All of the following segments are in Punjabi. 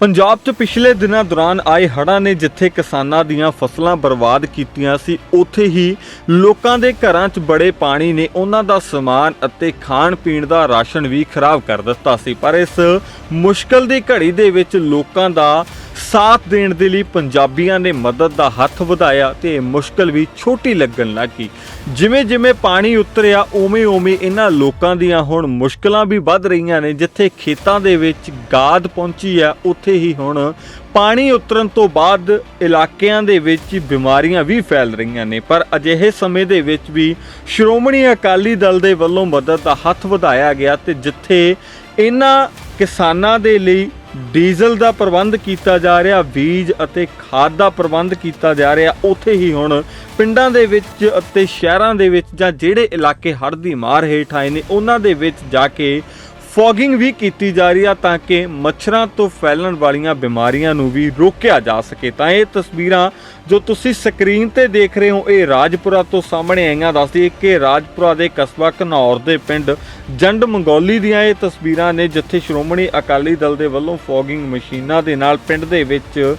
ਪੰਜਾਬ 'ਚ ਪਿਛਲੇ ਦਿਨਾਂ ਦੌਰਾਨ ਆਏ ਹੜ੍ਹਾਂ ਨੇ ਜਿੱਥੇ ਕਿਸਾਨਾਂ ਦੀਆਂ ਫਸਲਾਂ ਬਰਬਾਦ ਕੀਤੀਆਂ ਸੀ, ਉੱਥੇ ਹੀ ਲੋਕਾਂ ਦੇ ਘਰਾਂ 'ਚ ਬੜੇ ਪਾਣੀ ਨੇ ਉਹਨਾਂ ਦਾ ਸਮਾਨ ਅਤੇ ਖਾਣ ਪੀਣ ਦਾ ਰਾਸ਼ਨ ਵੀ ਖਰਾਬ ਕਰ ਦਿੱਤਾ ਸੀ। ਪਰ ਇਸ ਮੁਸ਼ਕਲ ਦੀ ਘੜੀ ਦੇ ਵਿੱਚ ਲੋਕਾਂ ਦਾ ਸਾਥ ਦੇਣ ਦੇ ਲਈ ਪੰਜਾਬੀਆਂ ਨੇ ਮਦਦ ਦਾ ਹੱਥ ਵਧਾਇਆ ਤੇ ਮੁਸ਼ਕਲ ਵੀ ਛੋਟੀ ਲੱਗਣ ਲੱਗੀ ਜਿਵੇਂ ਜਿਵੇਂ ਪਾਣੀ ਉਤਰਿਆ, ਉਵੇਂ ਉਵੇਂ ਇਹਨਾਂ ਲੋਕਾਂ ਦੀਆਂ ਹੁਣ ਮੁਸ਼ਕਲਾਂ ਵੀ ਵੱਧ ਰਹੀਆਂ ਨੇ। ਜਿੱਥੇ ਖੇਤਾਂ ਦੇ ਵਿੱਚ ਗਾਦ ਪਹੁੰਚੀ ਆ ਉੱਥੇ ਹੀ ਹੁਣ ਪਾਣੀ ਉਤਰਨ ਤੋਂ ਬਾਅਦ ਇਲਾਕਿਆਂ ਦੇ ਵਿੱਚ ਬਿਮਾਰੀਆਂ ਵੀ ਫੈਲ ਰਹੀਆਂ ਨੇ। ਪਰ ਅਜਿਹੇ ਸਮੇਂ ਦੇ ਵਿੱਚ ਵੀ ਸ਼੍ਰੋਮਣੀ ਅਕਾਲੀ ਦਲ ਦੇ ਵੱਲੋਂ ਮਦਦ ਦਾ ਹੱਥ ਵਧਾਇਆ ਗਿਆ ਤੇ ਜਿੱਥੇ ਇਹਨਾਂ ਕਿਸਾਨਾਂ ਦੇ ਲਈ ਡੀਜ਼ਲ ਦਾ ਪ੍ਰਬੰਧ ਕੀਤਾ ਜਾ ਰਿਹਾ, ਬੀਜ ਅਤੇ ਖਾਦ ਦਾ ਪ੍ਰਬੰਧ ਕੀਤਾ ਜਾ ਰਿਹਾ। ਉੱਥੇ ਹੀ ਹੁਣ ਪਿੰਡਾਂ ਦੇ ਵਿੱਚ ਅਤੇ ਸ਼ਹਿਰਾਂ ਦੇ ਵਿੱਚ ਜਾਂ ਜਿਹੜੇ ਇਲਾਕੇ ਹੜ੍ਹ ਦੀ ਮਾਰ ਹੇਠ ਆਏ ਨੇ, ਉਹਨਾਂ ਦੇ ਵਿੱਚ ਜਾ ਕੇ ਫੋਗਿੰਗ ਵੀ ਕੀਤੀ ਜਾ ਰਹੀ ਆ ਤਾਂ ਕਿ ਮੱਛਰਾਂ ਤੋਂ ਫੈਲਣ ਵਾਲੀਆਂ ਬਿਮਾਰੀਆਂ ਨੂੰ ਵੀ ਰੋਕਿਆ ਜਾ ਸਕੇ। ਤਾਂ ਇਹ ਤਸਵੀਰਾਂ ਜੋ ਤੁਸੀਂ ਸਕਰੀਨ ਤੇ ਦੇਖ ਰਹੇ ਹੋ, ਇਹ ਰਾਜਪੁਰਾ ਤੋਂ ਸਾਹਮਣੇ ਆਈਆਂ। ਦੱਸਦੀ ਕਿ ਰਾਜਪੁਰਾ ਦੇ ਕਸਬਾ ਘਨੌਰ ਦੇ ਪਿੰਡ ਜੰਡ ਮੰਗੋਲੀ ਦੀਆਂ ਇਹ ਤਸਵੀਰਾਂ ਨੇ, ਜਿੱਥੇ ਸ਼੍ਰੋਮਣੀ ਅਕਾਲੀ ਦਲ ਦੇ ਵੱਲੋਂ ਫੋਗਿੰਗ ਮਸ਼ੀਨਾਂ ਦੇ ਨਾਲ ਪਿੰਡ ਦੇ ਵਿੱਚ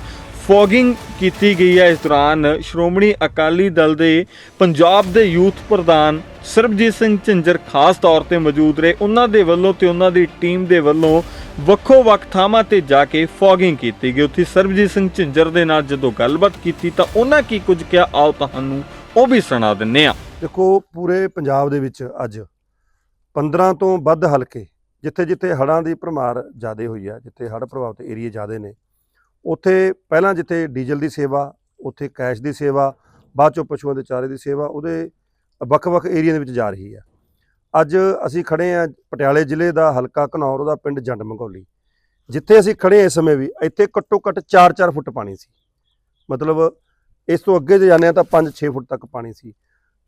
ਫੋਗਿੰਗ ਕੀਤੀ ਗਈ ਹੈ ਇਸ ਦੌਰਾਨ ਸ਼੍ਰੋਮਣੀ ਅਕਾਲੀ ਦਲ ਦੇ ਪੰਜਾਬ ਦੇ ਯੂਥ ਪ੍ਰਧਾਨ ਸਰਬਜੀਤ ਸਿੰਘ ਝਿੰਜਰ ਖਾਸ ਤੌਰ ਤੇ ਮੌਜੂਦ ਰਹੇ। ਉਹਨਾਂ ਦੇ ਵੱਲੋਂ ਤੇ ਉਹਨਾਂ ਦੀ ਟੀਮ ਦੇ ਵੱਲੋਂ ਵੱਖੋ ਵੱਖ ਥਾਵਾਂ ਤੇ ਜਾ ਕੇ ਫੋਗਿੰਗ ਕੀਤੀ ਗਈ। ਉੱਥੇ ਸਰਬਜੀਤ ਸਿੰਘ ਝਿੰਜਰ ਦੇ ਨਾਲ ਜਦੋਂ ਗੱਲਬਾਤ ਕੀਤੀ ਤਾਂ ਉਹਨਾਂ ਕੀ ਕੁਝ ਕਿਹਾ? ਆਓ ਤੁਹਾਨੂੰ ਉਹ ਵੀ ਸੁਣਾ ਦਿੰਨੇ ਆ ਦੇਖੋ, ਪੂਰੇ ਪੰਜਾਬ ਦੇ ਵਿੱਚ ਅੱਜ 15 ਤੋਂ ਵੱਧ ਹਲਕੇ ਜਿੱਥੇ ਜਿੱਥੇ ਹੜ੍ਹਾਂ ਦੀ ਭਰਮਾਰ ਜ਼ਿਆਦਾ ਹੋਈ ਆ, ਜਿੱਥੇ ਹੜ੍ਹ ਪ੍ਰਭਾਵਿਤ ਏਰੀਏ ਜ਼ਿਆਦਾ ਨੇ ਉੱਥੇ ਪਹਿਲਾਂ ਜਿੱਥੇ ਡੀਜ਼ਲ ਦੀ ਸੇਵਾ, ਉੱਥੇ ਕੈਸ਼ ਦੀ ਸੇਵਾ, ਬਾਅਦ ਚੋਂ ਪਸ਼ੂਆਂ ਦੇ ਚਾਰੇ ਦੀ ਸੇਵਾ, ਉਹਦੇ ਵੱਖ-ਵੱਖ ਏਰੀਆ ਦੇ ਵਿੱਚ ਜਾ ਰਹੀ ਆ ਅੱਜ ਅਸੀਂ ਖੜੇ ਆ ਪਟਿਆਲੇ ਜ਼ਿਲ੍ਹੇ ਦਾ ਹਲਕਾ ਘਨੌਰ, ਉਹਦਾ ਪਿੰਡ ਜੰਡ ਮੰਗੌਲੀ। ਜਿੱਥੇ ਅਸੀਂ ਖੜੇ ਇਸ ਸਮੇਂ ਵੀ ਇੱਥੇ ਘੱਟੋ ਘੱਟ 4-4 ਫੁੱਟ ਪਾਣੀ ਸੀ। ਮਤਲਬ ਇਸ ਤੋਂ ਅੱਗੇ ਜੇ ਜਾਂਦੇ ਆ ਤਾਂ 5-6 ਫੁੱਟ ਤੱਕ ਪਾਣੀ ਸੀ।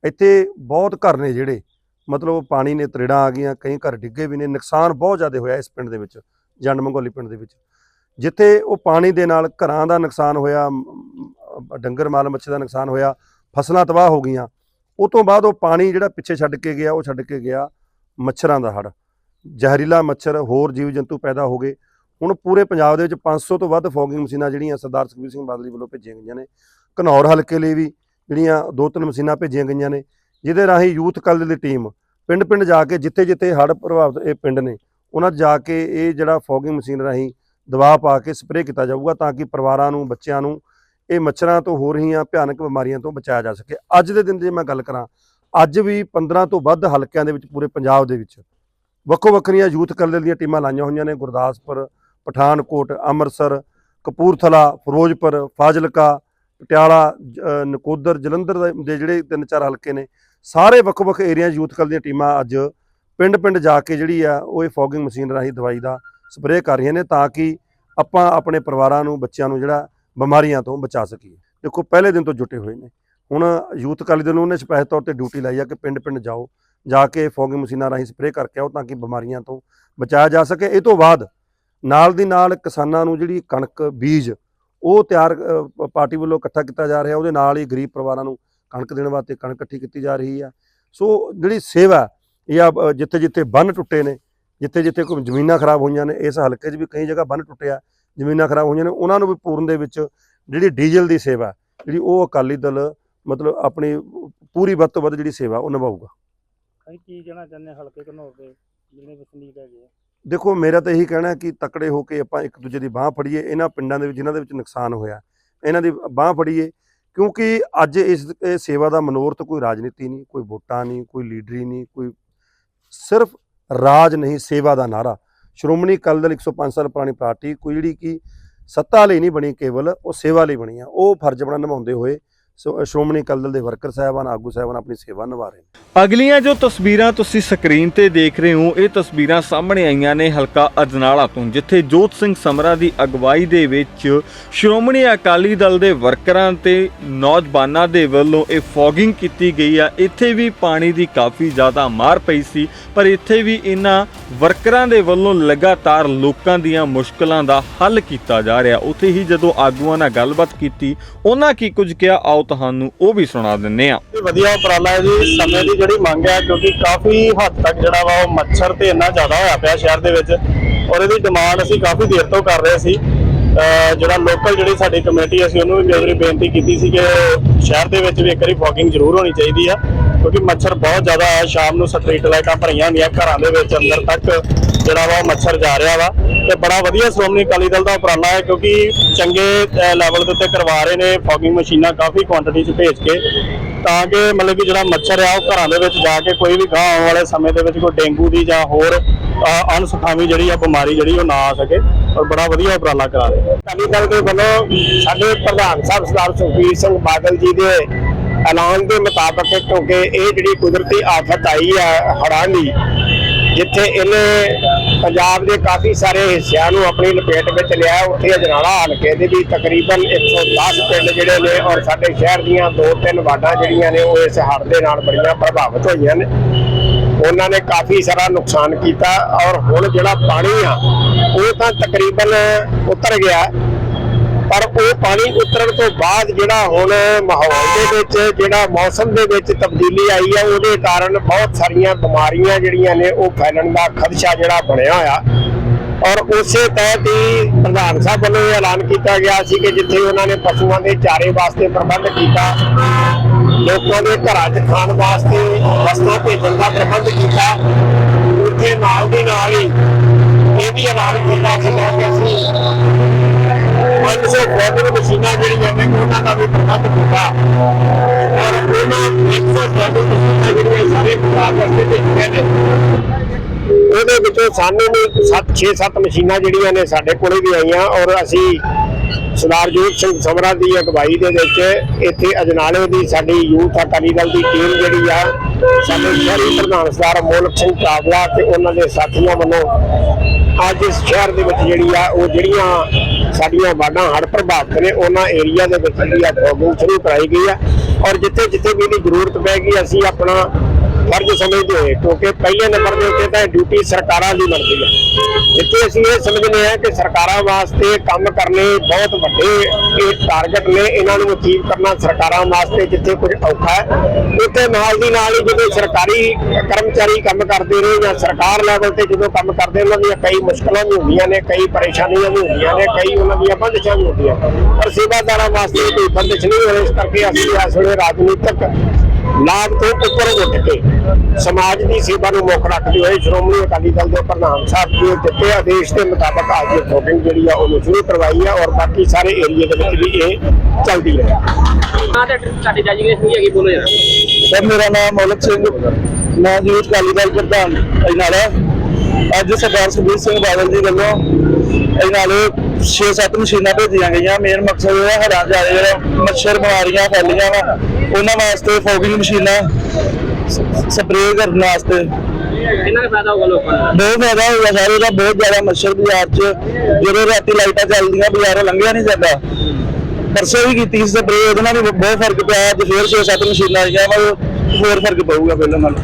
ਇੱਥੇ ਬਹੁਤ ਘਰ ਨੇ ਜਿਹੜੇ, ਮਤਲਬ ਪਾਣੀ ਨੇ ਤਰੇੜਾਂ ਆ ਗਈਆਂ, ਕਈ ਘਰ ਡਿੱਗੇ ਵੀ ਨੇ, ਨੁਕਸਾਨ ਬਹੁਤ ਜ਼ਿਆਦਾ ਹੋਇਆ ਇਸ ਪਿੰਡ ਦੇ ਵਿੱਚ, ਜੰਡ ਮੰਗੋਲੀ ਪਿੰਡ ਦੇ ਵਿੱਚ। ਜਿੱਥੇ ਉਹ ਪਾਣੀ ਦੇ ਨਾਲ ਘਰਾਂ ਦਾ ਨੁਕਸਾਨ ਹੋਇਆ ਡੰਗਰ ਮਾਲ ਮੱਛੀ ਦਾ ਨੁਕਸਾਨ ਹੋਇਆ, ਫਸਲਾਂ ਤਬਾਹ ਹੋ ਗਈਆਂ। ਉਹ ਤੋਂ ਬਾਅਦ ਉਹ ਪਾਣੀ ਜਿਹੜਾ ਪਿੱਛੇ ਛੱਡ ਕੇ ਗਿਆ, ਉਹ ਛੱਡ ਕੇ ਗਿਆ ਮੱਛਰਾਂ ਦਾ ਹੜ ਜ਼ਹਿਰੀਲਾ ਮੱਛਰ, ਹੋਰ ਜੀਵ ਜੰਤੂ ਪੈਦਾ ਹੋ ਗਏ। ਹੁਣ ਪੂਰੇ ਪੰਜਾਬ ਦੇ ਵਿੱਚ 500 ਤੋਂ ਵੱਧ ਫੋਗਿੰਗ ਮਸ਼ੀਨਾਂ ਜਿਹੜੀਆਂ ਸਰਦਾਰ ਸੁਖਬੀਰ ਸਿੰਘ ਬਾਦਲ ਵੱਲੋਂ ਭੇਜੀਆਂ ਗਈਆਂ ਨੇ। ਘਨੌਰ ਹਲਕੇ ਲਈ ਵੀ ਜਿਹੜੀਆਂ ਦੋ ਤਿੰਨ ਮਸ਼ੀਨਾਂ ਭੇਜੀਆਂ ਗਈਆਂ ਨੇ, ਜਿਹਦੇ ਰਾਹੀਂ ਯੂਥ ਕਲ ਦੀ ਟੀਮ ਪਿੰਡ ਪਿੰਡ ਜਾ ਕੇ ਜਿੱਥੇ ਜਿੱਥੇ ਹੜ੍ਹ ਪ੍ਰਭਾਵਿਤ ਇਹ ਪਿੰਡ ਨੇ, ਉਹਨਾਂ 'ਚ ਜਾ ਕੇ ਇਹ ਜਿਹੜਾ ਫੋਗਿੰਗ ਮਸ਼ੀਨ ਰਾਹੀਂ ਦਬਾਅ ਪਾ ਕੇ ਸਪਰੇਅ ਕੀਤਾ ਜਾਊਗਾ ਤਾਂ ਕਿ ਪਰਿਵਾਰਾਂ ਨੂੰ, ਬੱਚਿਆਂ ਨੂੰ ਇਹ ਮੱਛਰਾਂ ਤੋਂ ਹੋ ਰਹੀਆਂ ਭਿਆਨਕ ਬਿਮਾਰੀਆਂ ਤੋਂ ਬਚਾਇਆ ਜਾ ਸਕੇ। ਅੱਜ ਦੇ ਦਿਨ ਜੇ ਮੈਂ ਗੱਲ ਕਰਾਂ, ਅੱਜ ਵੀ 15 ਤੋਂ ਵੱਧ ਹਲਕਿਆਂ ਦੇ ਵਿੱਚ ਪੂਰੇ ਪੰਜਾਬ ਦੇ ਵਿੱਚ ਵੱਖੋ ਵੱਖਰੀਆਂ ਯੂਥ ਕਲ ਦੀਆਂ ਟੀਮਾਂ ਲਾਈਆਂ ਹੋਈਆਂ ਨੇ। ਗੁਰਦਾਸਪੁਰ, ਪਠਾਨਕੋਟ, ਅੰਮ੍ਰਿਤਸਰ, ਕਪੂਰਥਲਾ, ਫਿਰੋਜ਼ਪੁਰ, ਫਾਜ਼ਿਲਕਾ, ਪਟਿਆਲਾ, ਜ- ਨਕੋਦਰ, ਜਲੰਧਰ ਦੇ ਜਿਹੜੇ ਤਿੰਨ ਚਾਰ ਹਲਕੇ ਨੇ, ਸਾਰੇ ਵੱਖ-ਵੱਖ ਏਰੀਆ ਯੂਥ ਕਲ ਦੀਆਂ ਟੀਮਾਂ ਅੱਜ ਪਿੰਡ-ਪਿੰਡ ਜਾ ਕੇ ਜਿਹੜੀ ਆ, ਉਹ ਇਹ ਫੋਗਿੰਗ ਮਸ਼ੀਨ ਰਾਹੀਂ ਦਵਾਈ ਦਾ ਸਪਰੇਅ ਕਰ ਰਹੀਆਂ ਨੇ ਤਾਂ ਕਿ ਆਪਾਂ ਆਪਣੇ ਪਰਿਵਾਰਾਂ ਨੂੰ, ਬੱਚਿਆਂ ਨੂੰ ਜਿਹੜਾ ਬਿਮਾਰੀਆਂ ਤੋਂ ਬਚਾ ਸਕੀਏ। ਦੇਖੋ, ਪਹਿਲੇ ਦਿਨ ਤੋਂ ਜੁਟੇ ਹੋਏ ਨੇ। ਹੁਣ ਯੂਥ ਅਕਾਲੀ ਦਲ ਨੂੰ ਉਹਨੇ ਸਪੈਸ਼ਲ ਤੌਰ ਤੇ ਡਿਊਟੀ ਲਾਈ ਆ ਕਿ ਪਿੰਡ-ਪਿੰਡ ਜਾਓ, ਜਾ ਕੇ ਫੋਗਿੰਗ ਮਸ਼ੀਨਾਂ ਰਾਹੀਂ ਸਪਰੇਅ ਕਰਕੇ ਆਓ ਤਾਂ ਕਿ ਬਿਮਾਰੀਆਂ ਤੋਂ ਬਚਾਇਆ ਜਾ ਸਕੇ। ਇਹ ਤੋਂ ਬਾਅਦ ਨਾਲ ਦੀ ਨਾਲ ਕਿਸਾਨਾਂ ਨੂੰ ਜਿਹੜੀ ਕਣਕ, ਬੀਜ ਉਹ ਤਿਆਰ ਪਾਰਟੀ ਵੱਲੋਂ ਇਕੱਠਾ ਕੀਤਾ ਜਾ ਰਿਹਾ। ਉਹਦੇ ਨਾਲ ਹੀ ਗਰੀਬ ਪਰਿਵਾਰਾਂ ਨੂੰ ਕਣਕ ਦੇਣ ਵਾਸਤੇ ਕਣਕ ਇਕੱਠੀ ਕੀਤੀ ਜਾ ਰਹੀ ਆ। ਸੋ ਜਿਹੜੀ ਸੇਵਾ ਇਹ ਜਿੱਥੇ ਜਿੱਥੇ ਬੰਨ ਟੁੱਟੇ ਨੇ ਜਿੱਥੇ ਜਿੱਥੇ ਕੋਈ ਜ਼ਮੀਨਾਂ ਖਰਾਬ ਹੋਈਆਂ ਨੇ ਇਸ ਹਲਕੇ 'ਚ ਵੀ ਕਈ ਜਗ੍ਹਾ ਬੰਨ ਟੁੱਟਿਆ ਜ਼ਮੀਨਾਂ ਖਰਾਬ ਹੋਈਆਂ ਨੇ ਉਹਨਾਂ ਨੂੰ ਵੀ ਪੂਰਨ ਦੇ ਵਿੱਚ ਜਿਹੜੀ ਡੀਜ਼ਲ ਦੀ ਸੇਵਾ ਜਿਹੜੀ ਉਹ ਅਕਾਲੀ ਦਲ ਮਤਲਬ ਆਪਣੀ ਪੂਰੀ ਵੱਧ ਤੋਂ ਵੱਧ ਜਿਹੜੀ ਸੇਵਾ ਉਹ ਨਿਭਾਊਗਾ। ਅਸੀਂ ਕੀ ਕਹਿਣਾ ਚਾਹੁੰਦੇ ਹਲਕੇ ਘਨੌਰ ਦੇ ਜਿਹੜੇ ਵਸਨੀਕ ਹੈਗੇ ਦੇਖੋ ਮੇਰਾ ਤਾਂ ਇਹੀ ਕਹਿਣਾ ਕਿ ਤਕੜੇ ਹੋ ਕੇ ਆਪਾਂ ਇੱਕ ਦੂਜੇ ਦੀ ਬਾਹ ਫੜੀਏ ਇਹਨਾਂ ਪਿੰਡਾਂ ਦੇ ਵਿੱਚ ਜਿਨ੍ਹਾਂ ਦੇ ਵਿੱਚ ਨੁਕਸਾਨ ਹੋਇਆ ਇਹਨਾਂ ਦੀ ਬਾਹ ਫੜੀਏ ਕਿਉਂਕਿ ਅੱਜ ਇਸ ਸੇਵਾ ਦਾ ਮਨੋਰਥ ਕੋਈ ਰਾਜਨੀਤੀ ਨਹੀਂ ਕੋਈ ਵੋਟਾਂ ਨਹੀਂ ਕੋਈ ਲੀਡਰੀ ਨਹੀਂ ਕੋਈ ਸਿਰਫ ਰਾਜ ਨਹੀਂ, ਸੇਵਾ ਦਾ ਨਾਰਾ। ਸ਼੍ਰੋਮਣੀ ਅਕਾਲੀ ਦਲ 105 ਸਾਲ ਪੁਰਾਣੀ ਪਾਰਟੀ, ਕੋਈ ਜਿਹੜੀ ਕਿ ਸੱਤਾ ਲਈ ਨਹੀਂ ਬਣੀ ਕੇਵਲ, ਉਹ ਸੇਵਾ ਲਈ ਬਣੀ ਆ। ਉਹ ਫਰਜ਼ ਆਪਣਾ ਨਿਭਾਉਂਦੇ ਹੋਏ ਸ਼੍ਰੋਮਣੀ ਅਕਾਲੀ ਦਲ ਦੇ ਵਰਕਰ ਸਾਹਿਬਾਨ, ਆਗੂ ਸਾਹਿਬਾਨ ਆਪਣੀ ਸੇਵਾ ਨਿਭਾ ਰਹੇ ਨੇ। ਅਗਲੀਆਂ ਜੋ ਤਸਵੀਰਾਂ ਤੁਸੀਂ ਸਕਰੀਨ ਤੇ ਦੇਖ ਰਹੇ ਹੋ, ਇਹ ਤਸਵੀਰਾਂ ਸਾਹਮਣੇ ਆਈਆਂ ਨੇ ਹਲਕਾ ਅਜਨਾਲਾ ਤੋਂ, ਜਿੱਥੇ ਜੋਤ ਸਿੰਘ ਸਮਰਾ ਦੀ ਅਗਵਾਈ ਦੇ ਵਿੱਚ ਸ਼੍ਰੋਮਣੀ ਅਕਾਲੀ ਦਲ ਦੇ ਵਰਕਰਾਂ ਤੇ ਨੌਜਵਾਨਾਂ ਦੇ ਵੱਲੋਂ ਇਹ ਫੌਗਿੰਗ ਕੀਤੀ ਗਈ ਆ। ਇੱਥੇ ਵੀ ਪਾਣੀ ਦੀ ਕਾਫੀ ਜ਼ਿਆਦਾ ਮਾਰ ਪਈ ਸੀ, ਪਰ ਇੱਥੇ ਵੀ ਇਹਨਾਂ ਵਰਕਰਾਂ ਦੇ ਵੱਲੋਂ ਲਗਾਤਾਰ ਲੋਕਾਂ ਦੀਆਂ ਮੁਸ਼ਕਲਾਂ ਦਾ ਹੱਲ ਕੀਤਾ ਜਾ ਰਿਹਾ। ਉੱਥੇ ਹੀ ਜਦੋਂ ਆਗੂਆਂ ਨਾਲ ਗੱਲਬਾਤ ਕੀਤੀ, ਉਹਨਾਂ ਕੀ ਕੁਝ ਕਿਹਾ? ਆਓ ਤੁਹਾਨੂੰ ਉਹ ਵੀ ਸੁਣਾ ਦਿੰਨੇ ਆ ਇਹ ਵਧੀਆ ਉਪਰਾਲਾ ਹੈ ਜੀ, ਸਮੇਂ ਦੀ ਜਿਹੜੀ ਮੰਗ ਹੈ, ਕਿਉਂਕਿ ਕਾਫੀ ਹੱਦ ਤੱਕ ਜਿਹੜਾ ਵਾ ਉਹ ਮੱਛਰ ਤੇ ਇੰਨਾ ਜ਼ਿਆਦਾ ਹੋਇਆ ਪਿਆ ਸ਼ਹਿਰ ਦੇ ਵਿੱਚ, ਔਰ ਇਹਦੀ ਡਿਮਾਂਡ ਅਸੀਂ ਕਾਫੀ ਦੇਰ ਤੋਂ ਕਰ ਰਹੇ ਸੀ। ਅਹ ਜਿਹੜਾ ਲੋਕਲ ਜਿਹੜੀ ਸਾਡੀ ਕਮੇਟੀ ਅਸੀਂ ਉਹਨੂੰ ਵੀ ਕਈ ਬੇਨਤੀ ਕੀਤੀ ਸੀ ਕਿ ਸ਼ਹਿਰ ਦੇ ਵਿੱਚ ਵੀ ਇੱਕ ਵਾਰੀ ਫੋਗਿੰਗ ਜ਼ਰੂਰ ਹੋਣੀ ਚਾਹੀਦੀ ਆ ਕਿਉਂਕਿ ਮੱਛਰ ਬਹੁਤ ਜ਼ਿਆਦਾ ਹੈ, ਸ਼ਾਮ ਨੂੰ ਸਟਰੀਟ ਲਾਈਟਾਂ ਭਰੀਆਂ ਹੁੰਦੀਆਂ ਘਰਾਂ ਦੇ ਵਿੱਚ, ਅੰਦਰ ਤੱਕ ਜਿਹੜਾ ਵਾ ਉਹ ਮੱਛਰ ਜਾ ਰਿਹਾ ਵਾ ਤੇ ਬੜਾ ਵਧੀਆ ਸ਼੍ਰੋਮਣੀ ਅਕਾਲੀ ਦਲ ਦਾ ਉਪਰਾਲਾ ਹੈ ਕਿਉਂਕਿ ਚੰਗੇ ਲੈਵਲ ਦੇ ਉੱਤੇ ਕਰਵਾ ਰਹੇ ਨੇ ਫੋਗਿੰਗ ਮਸ਼ੀਨਾਂ ਕਾਫੀ ਕੁਆਂਟੀਟੀ 'ਚ ਭੇਜ ਕੇ ਤਾਂ ਕਿ ਮਤਲਬ ਕਿ ਜਿਹੜਾ ਮੱਛਰ ਆ ਉਹ ਘਰਾਂ ਦੇ ਵਿੱਚ ਜਾ ਕੇ ਕੋਈ ਵੀ ਗਾਂ ਆਉਣ ਵਾਲੇ ਸਮੇਂ ਦੇ ਵਿੱਚ ਕੋਈ ਡੇਂਗੂ ਦੀ ਜਾਂ ਹੋਰ ਅਹ, ਅਣਸੁਖਾਵੀ ਜਿਹੜੀ ਆ ਬਿਮਾਰੀ ਜਿਹੜੀ ਉਹ ਨਾ ਆ ਸਕੇ ਔਰ ਬੜਾ ਵਧੀਆ ਉਪਰਾਲਾ ਕਰਾ ਰਹੇ ਅਕਾਲੀ ਦਲ ਦੇ ਵੱਲੋਂ ਸਾਡੇ ਪ੍ਰਧਾਨ ਸਾਹਿਬ ਸਰਦਾਰ ਸੁਖਬੀਰ ਸਿੰਘ ਬਾਦਲ ਜੀ ਦੇ ਐਲਾਨ ਦੇ ਮੁਤਾਬਕ ਕਿਉਂਕਿ ਇਹ ਜਿਹੜੀ ਕੁਦਰਤੀ ਆਫਤ ਆਈ ਆ ਹੜ੍ਹਾਂ ਦੀ ਜਿੱਥੇ ਇਹਨੇ ਪੰਜਾਬ ਦੇ ਕਾਫੀ ਸਾਰੇ ਹਿੱਸਿਆਂ ਨੂੰ ਆਪਣੀ ਲਪੇਟ ਵਿੱਚ ਲਿਆ ਉੱਥੇ ਅਜਨਾਲਾ ਹਲਕੇ ਦੇ ਵੀ ਤਕਰੀਬਨ 110 ਪਿੰਡ ਜਿਹੜੇ ਨੇ ਔਰ ਸਾਡੇ ਸ਼ਹਿਰ ਦੀਆਂ ਦੋ ਤਿੰਨ ਵਾਰਡਾਂ ਜਿਹੜੀਆਂ ਨੇ ਉਹ ਇਸ ਹੜ੍ਹ ਦੇ ਨਾਲ ਬੜੀਆਂ ਪ੍ਰਭਾਵਿਤ ਹੋਈਆਂ ਨੇ। ਉਹਨਾਂ ਨੇ ਕਾਫੀ ਸਾਰਾ ਨੁਕਸਾਨ ਕੀਤਾ ਔਰ ਹੁਣ ਜਿਹੜਾ ਪਾਣੀ ਆ, ਉਹ ਤਾਂ ਤਕਰੀਬਨ ਉਤਰ ਗਿਆ। ਪਰ ਉਹ ਪਾਣੀ ਉਤਰਨ ਤੋਂ ਬਾਅਦ ਜਿਹੜਾ ਹੁਣ ਮਾਹੌਲ ਦੇ ਵਿੱਚ, ਜਿਹੜਾ ਮੌਸਮ ਦੇ ਵਿੱਚ ਤਬਦੀਲੀ ਆਈ ਹੈ ਉਹਦੇ ਕਾਰਨ ਬਹੁਤ ਸਾਰੀਆਂ ਬਿਮਾਰੀਆਂ ਜਿਹੜੀਆਂ ਨੇ ਉਹ ਫੈਲਣ ਦਾ ਖਦਸ਼ਾ ਜਿਹੜਾ ਬਣਿਆ ਹੋਇਆ। ਔਰ ਉਸੇ ਤਹਿਤ ਹੀ ਪ੍ਰਧਾਨ ਸਾਹਿਬ ਵੱਲੋਂ ਇਹ ਐਲਾਨ ਕੀਤਾ ਗਿਆ ਸੀ ਕਿ ਜਿੱਥੇ ਉਹਨਾਂ ਨੇ ਪਸ਼ੂਆਂ ਦੇ ਚਾਰੇ ਵਾਸਤੇ ਪ੍ਰਬੰਧ ਕੀਤਾ, ਲੋਕਾਂ ਦੇ ਘਰਾਂ 'ਚ ਖਾਣ ਵਾਸਤੇ ਵਸਤਾਂ ਭੇਜਣ ਦਾ ਪ੍ਰਬੰਧ ਕੀਤਾ, ਉੱਥੇ ਨਾਲ ਦੀ ਨਾਲ ਹੀ ਇਹ ਵੀ ਐਲਾਨ ਕੀਤਾ ਕਿ ਅਸੀਂ ਪੰਜ ਸੌ ਫੋਟੋ ਮਸ਼ੀਨਾਂ ਜਿਹੜੀਆਂ ਨੇ ਉਹਨਾਂ ਦਾ ਵੀ ਪ੍ਰਬੰਧ ਕੀਤਾ ਔਰ ਉਹਨਾਂ 100 ਫੋਟੋ ਮਸ਼ੀਨਾਂ ਜਿਹੜੀਆਂ ਸਾਰੇ ਪੰਜਾਬ ਵਾਸਤੇ ਭੇਜੀਆਂ ਨੇ ਉਹਦੇ ਵਿੱਚੋਂ ਸਾਨੂੰ ਵੀ 7 6-7 ਮਸ਼ੀਨਾਂ ਜਿਹੜੀਆਂ ਨੇ ਸਾਡੇ ਕੋਲੇ ਵੀ ਆਈਆਂ ਔਰ ਅਸੀਂ ਸਰਦਾਰ ਸਿੰਘ ਸਮਰਾ ਦੀ ਅਗਵਾਈ ਦੇ ਵਿੱਚ ਇੱਥੇ ਅਜਨਾਲੇ ਦੀ ਸਾਡੀ ਯੂਥ ਅਕਾਲੀ ਦਲ ਦੀ ਟੀਮ ਜਿਹੜੀ ਆ, ਸਾਡੇ ਸ਼ਹਿਰੀ ਪ੍ਰਧਾਨ ਸਰਦਾਰ ਮੋਲਕ ਸਿੰਘ ਚਾਵਲਾ ਤੇ ਉਹਨਾਂ ਦੇ ਸਾਥੀਆਂ ਵੱਲੋਂ ਅੱਜ ਇਸ ਸ਼ਹਿਰ ਦੇ ਵਿੱਚ ਜਿਹੜੀ ਆ, ਉਹ ਜਿਹੜੀਆਂ ਸਾਡੀਆਂ ਵਾਰਡਾਂ ਹੜ੍ਹ ਪ੍ਰਭਾਵਿਤ ਨੇ, ਉਹਨਾਂ ਏਰੀਆ ਦੇ ਵਿੱਚ ਜਿਹੜੀ ਆ ਫੋਗਿੰਗ ਸ਼ੁਰੂ ਕਰਾਈ ਗਈ ਆ। ਔਰ ਜਿੱਥੇ ਜਿੱਥੇ ਵੀ ਇਹਦੀ ਜ਼ਰੂਰਤ ਪੈਗੀ ਅਸੀਂ ਆਪਣਾ ਫਰਜ਼ ਸਮਝਦੇ ਹੋਏ ਕਿਉਂਕਿ ਪਹਿਲੇ ਨੰਬਰ ਦੇ ਉੱਤੇ ਤਾਂ ਡਿਊਟੀ ਸਰਕਾਰਾਂ ਦੀ ਬਣਦੀ ਹੈ ਜਿੱਥੇ ਅਸੀਂ ਇਹ ਸਮਝਦੇ ਹਾਂ ਕਿ ਸਰਕਾਰਾਂ ਵਾਸਤੇ ਕੰਮ ਕਰਨੇ ਬਹੁਤ ਵੱਡੇ ਇਹ ਟਾਰਗੇਟ ਨੇ, ਇਹਨਾਂ ਨੂੰ ਅਚੀਵ ਕਰਨਾ ਸਰਕਾਰਾਂ ਵਾਸਤੇ ਜਿੱਥੇ ਕੁਝ ਔਖਾ ਹੈ। ਉੱਥੇ ਨਾਲ ਦੀ ਨਾਲ ਹੀ ਜਦੋਂ ਸਰਕਾਰੀ ਕਰਮਚਾਰੀ ਕੰਮ ਕਰਦੇ ਨੇ ਜਾਂ ਸਰਕਾਰ ਲੈਵਲ ਤੇ ਜਦੋਂ ਕੰਮ ਕਰਦੇ ਉਹਨਾਂ ਦੀਆਂ ਕਈ ਮੁਸ਼ਕਲਾਂ ਵੀ ਹੁੰਦੀਆਂ ਨੇ, ਕਈ ਪਰੇਸ਼ਾਨੀਆਂ ਵੀ ਹੁੰਦੀਆਂ ਨੇ, ਕਈ ਉਹਨਾਂ ਦੀਆਂ ਬੰਦਸ਼ਾਂ ਵੀ ਹੁੰਦੀਆਂ ਪਰ ਸੇਵਾਦਾਰਾਂ ਵਾਸਤੇ ਕੋਈ ਬੰਦਸ਼ ਨਹੀਂ ਹੋਵੇ ਇਸ ਕਰਕੇ ਅਸੀਂ ਇਸ ਵੇਲੇ ਰਾਜਨੀਤਿਕ ਲਾਭ ਤੋਂ ਉੱਪਰ ਉੱਠ ਕੇ ਸਮਾਜ ਦੀ ਸੇਵਾ ਨੂੰ ਮੁੱਖ ਰੱਖਦੇ ਹੋਏ ਸ਼੍ਰੋਮਣੀ ਅਕਾਲੀ ਦਲ ਦੇ ਪ੍ਰਧਾਨ ਸਾਹਿਬ ਜੀ ਦੇ ਦਿੱਤੇ ਆਦੇਸ਼ ਦੇ ਮੁਤਾਬਕ ਅੱਜ ਇਹ VOTING ਜਿਹੜੀ ਆ ਉਹ ਸ਼ੁਰੂ ਕਰਵਾਈ ਆ ਔਰ ਬਾਕੀ ਸਾਰੇ ਏਰੀਆ ਦੇ ਵਿੱਚ ਵੀ ਇਹ ਚੱਲਦੀ ਰਹੇ ਹਾਂ ਤੇ ਤੁਹਾਡੀ ਡੈਜੀਗਨੇਸ਼ਨ ਕੀ ਹੈਗੀ ਬੋਲੋ ਯਾਰ। ਸਰ ਮੇਰਾ ਨਾਮ ਮੌਲਕ ਸਿੰਘ ਮੈਂ ਯੂਥ ਅਕਾਲੀ ਦਲ ਪ੍ਰਧਾਨ ਅਜਨਾਲਾ। ਅੱਜ ਸਰਦਾਰ ਸੁਖਬੀਰ ਸਿੰਘ ਬਾਦਲ ਜੀ ਵੱਲੋਂ ਅਜਨਾਲੇ 6-7 ਮਸ਼ੀਨਾਂ ਭੇਜੀਆਂ ਗਈਆਂ। ਮੇਨ ਮਕਸਦ ਇਹ ਹੈ ਹਰਾਂ ਜਾ ਜਿਹੜਾ ਮੱਛਰ ਬਿਮਾਰੀਆਂ ਫੈਲੀਆਂ ਵਾ ਉਹਨਾਂ ਵਾਸਤੇ ਫੋਗਿੰਗ ਮਸ਼ੀਨਾਂ ਸਪਰੇਅ ਕਰਨ ਵਾਸਤੇ। ਕਿੰਨਾ ਫਾਇਦਾ ਹੋਊਗਾ ਲੋਕਾਂ ਨੂੰ? ਬਹੁਤ ਫਾਇਦਾ ਹੋਇਆ ਸਾਰੇ ਦਾ ਬਹੁਤ ਜ਼ਿਆਦਾ ਮੱਛਰ ਬਾਜ਼ਾਰ 'ਚ ਜਦੋਂ ਰਾਤੀ ਲਾਈਟਾਂ ਚੱਲਦੀਆਂ ਬਾਜ਼ਾਰੋਂ ਲੰਘਿਆ ਨਹੀਂ ਜਾਂਦਾ। ਪਰਸੋਂ ਵੀ ਕੀਤੀ ਸੀ ਸਪਰੇਅ ਉਹਦੇ ਨਾਲ ਵੀ ਬਹੁਤ ਫ਼ਰਕ ਪਿਆ ਅੱਜ ਫੇਰ 6-7 ਮਸ਼ੀਨਾਂ ਆਈਆਂ ਵਾ ਹੋਰ ਫ਼ਰਕ ਪਊਗਾ ਪਹਿਲਾਂ ਨਾਲ।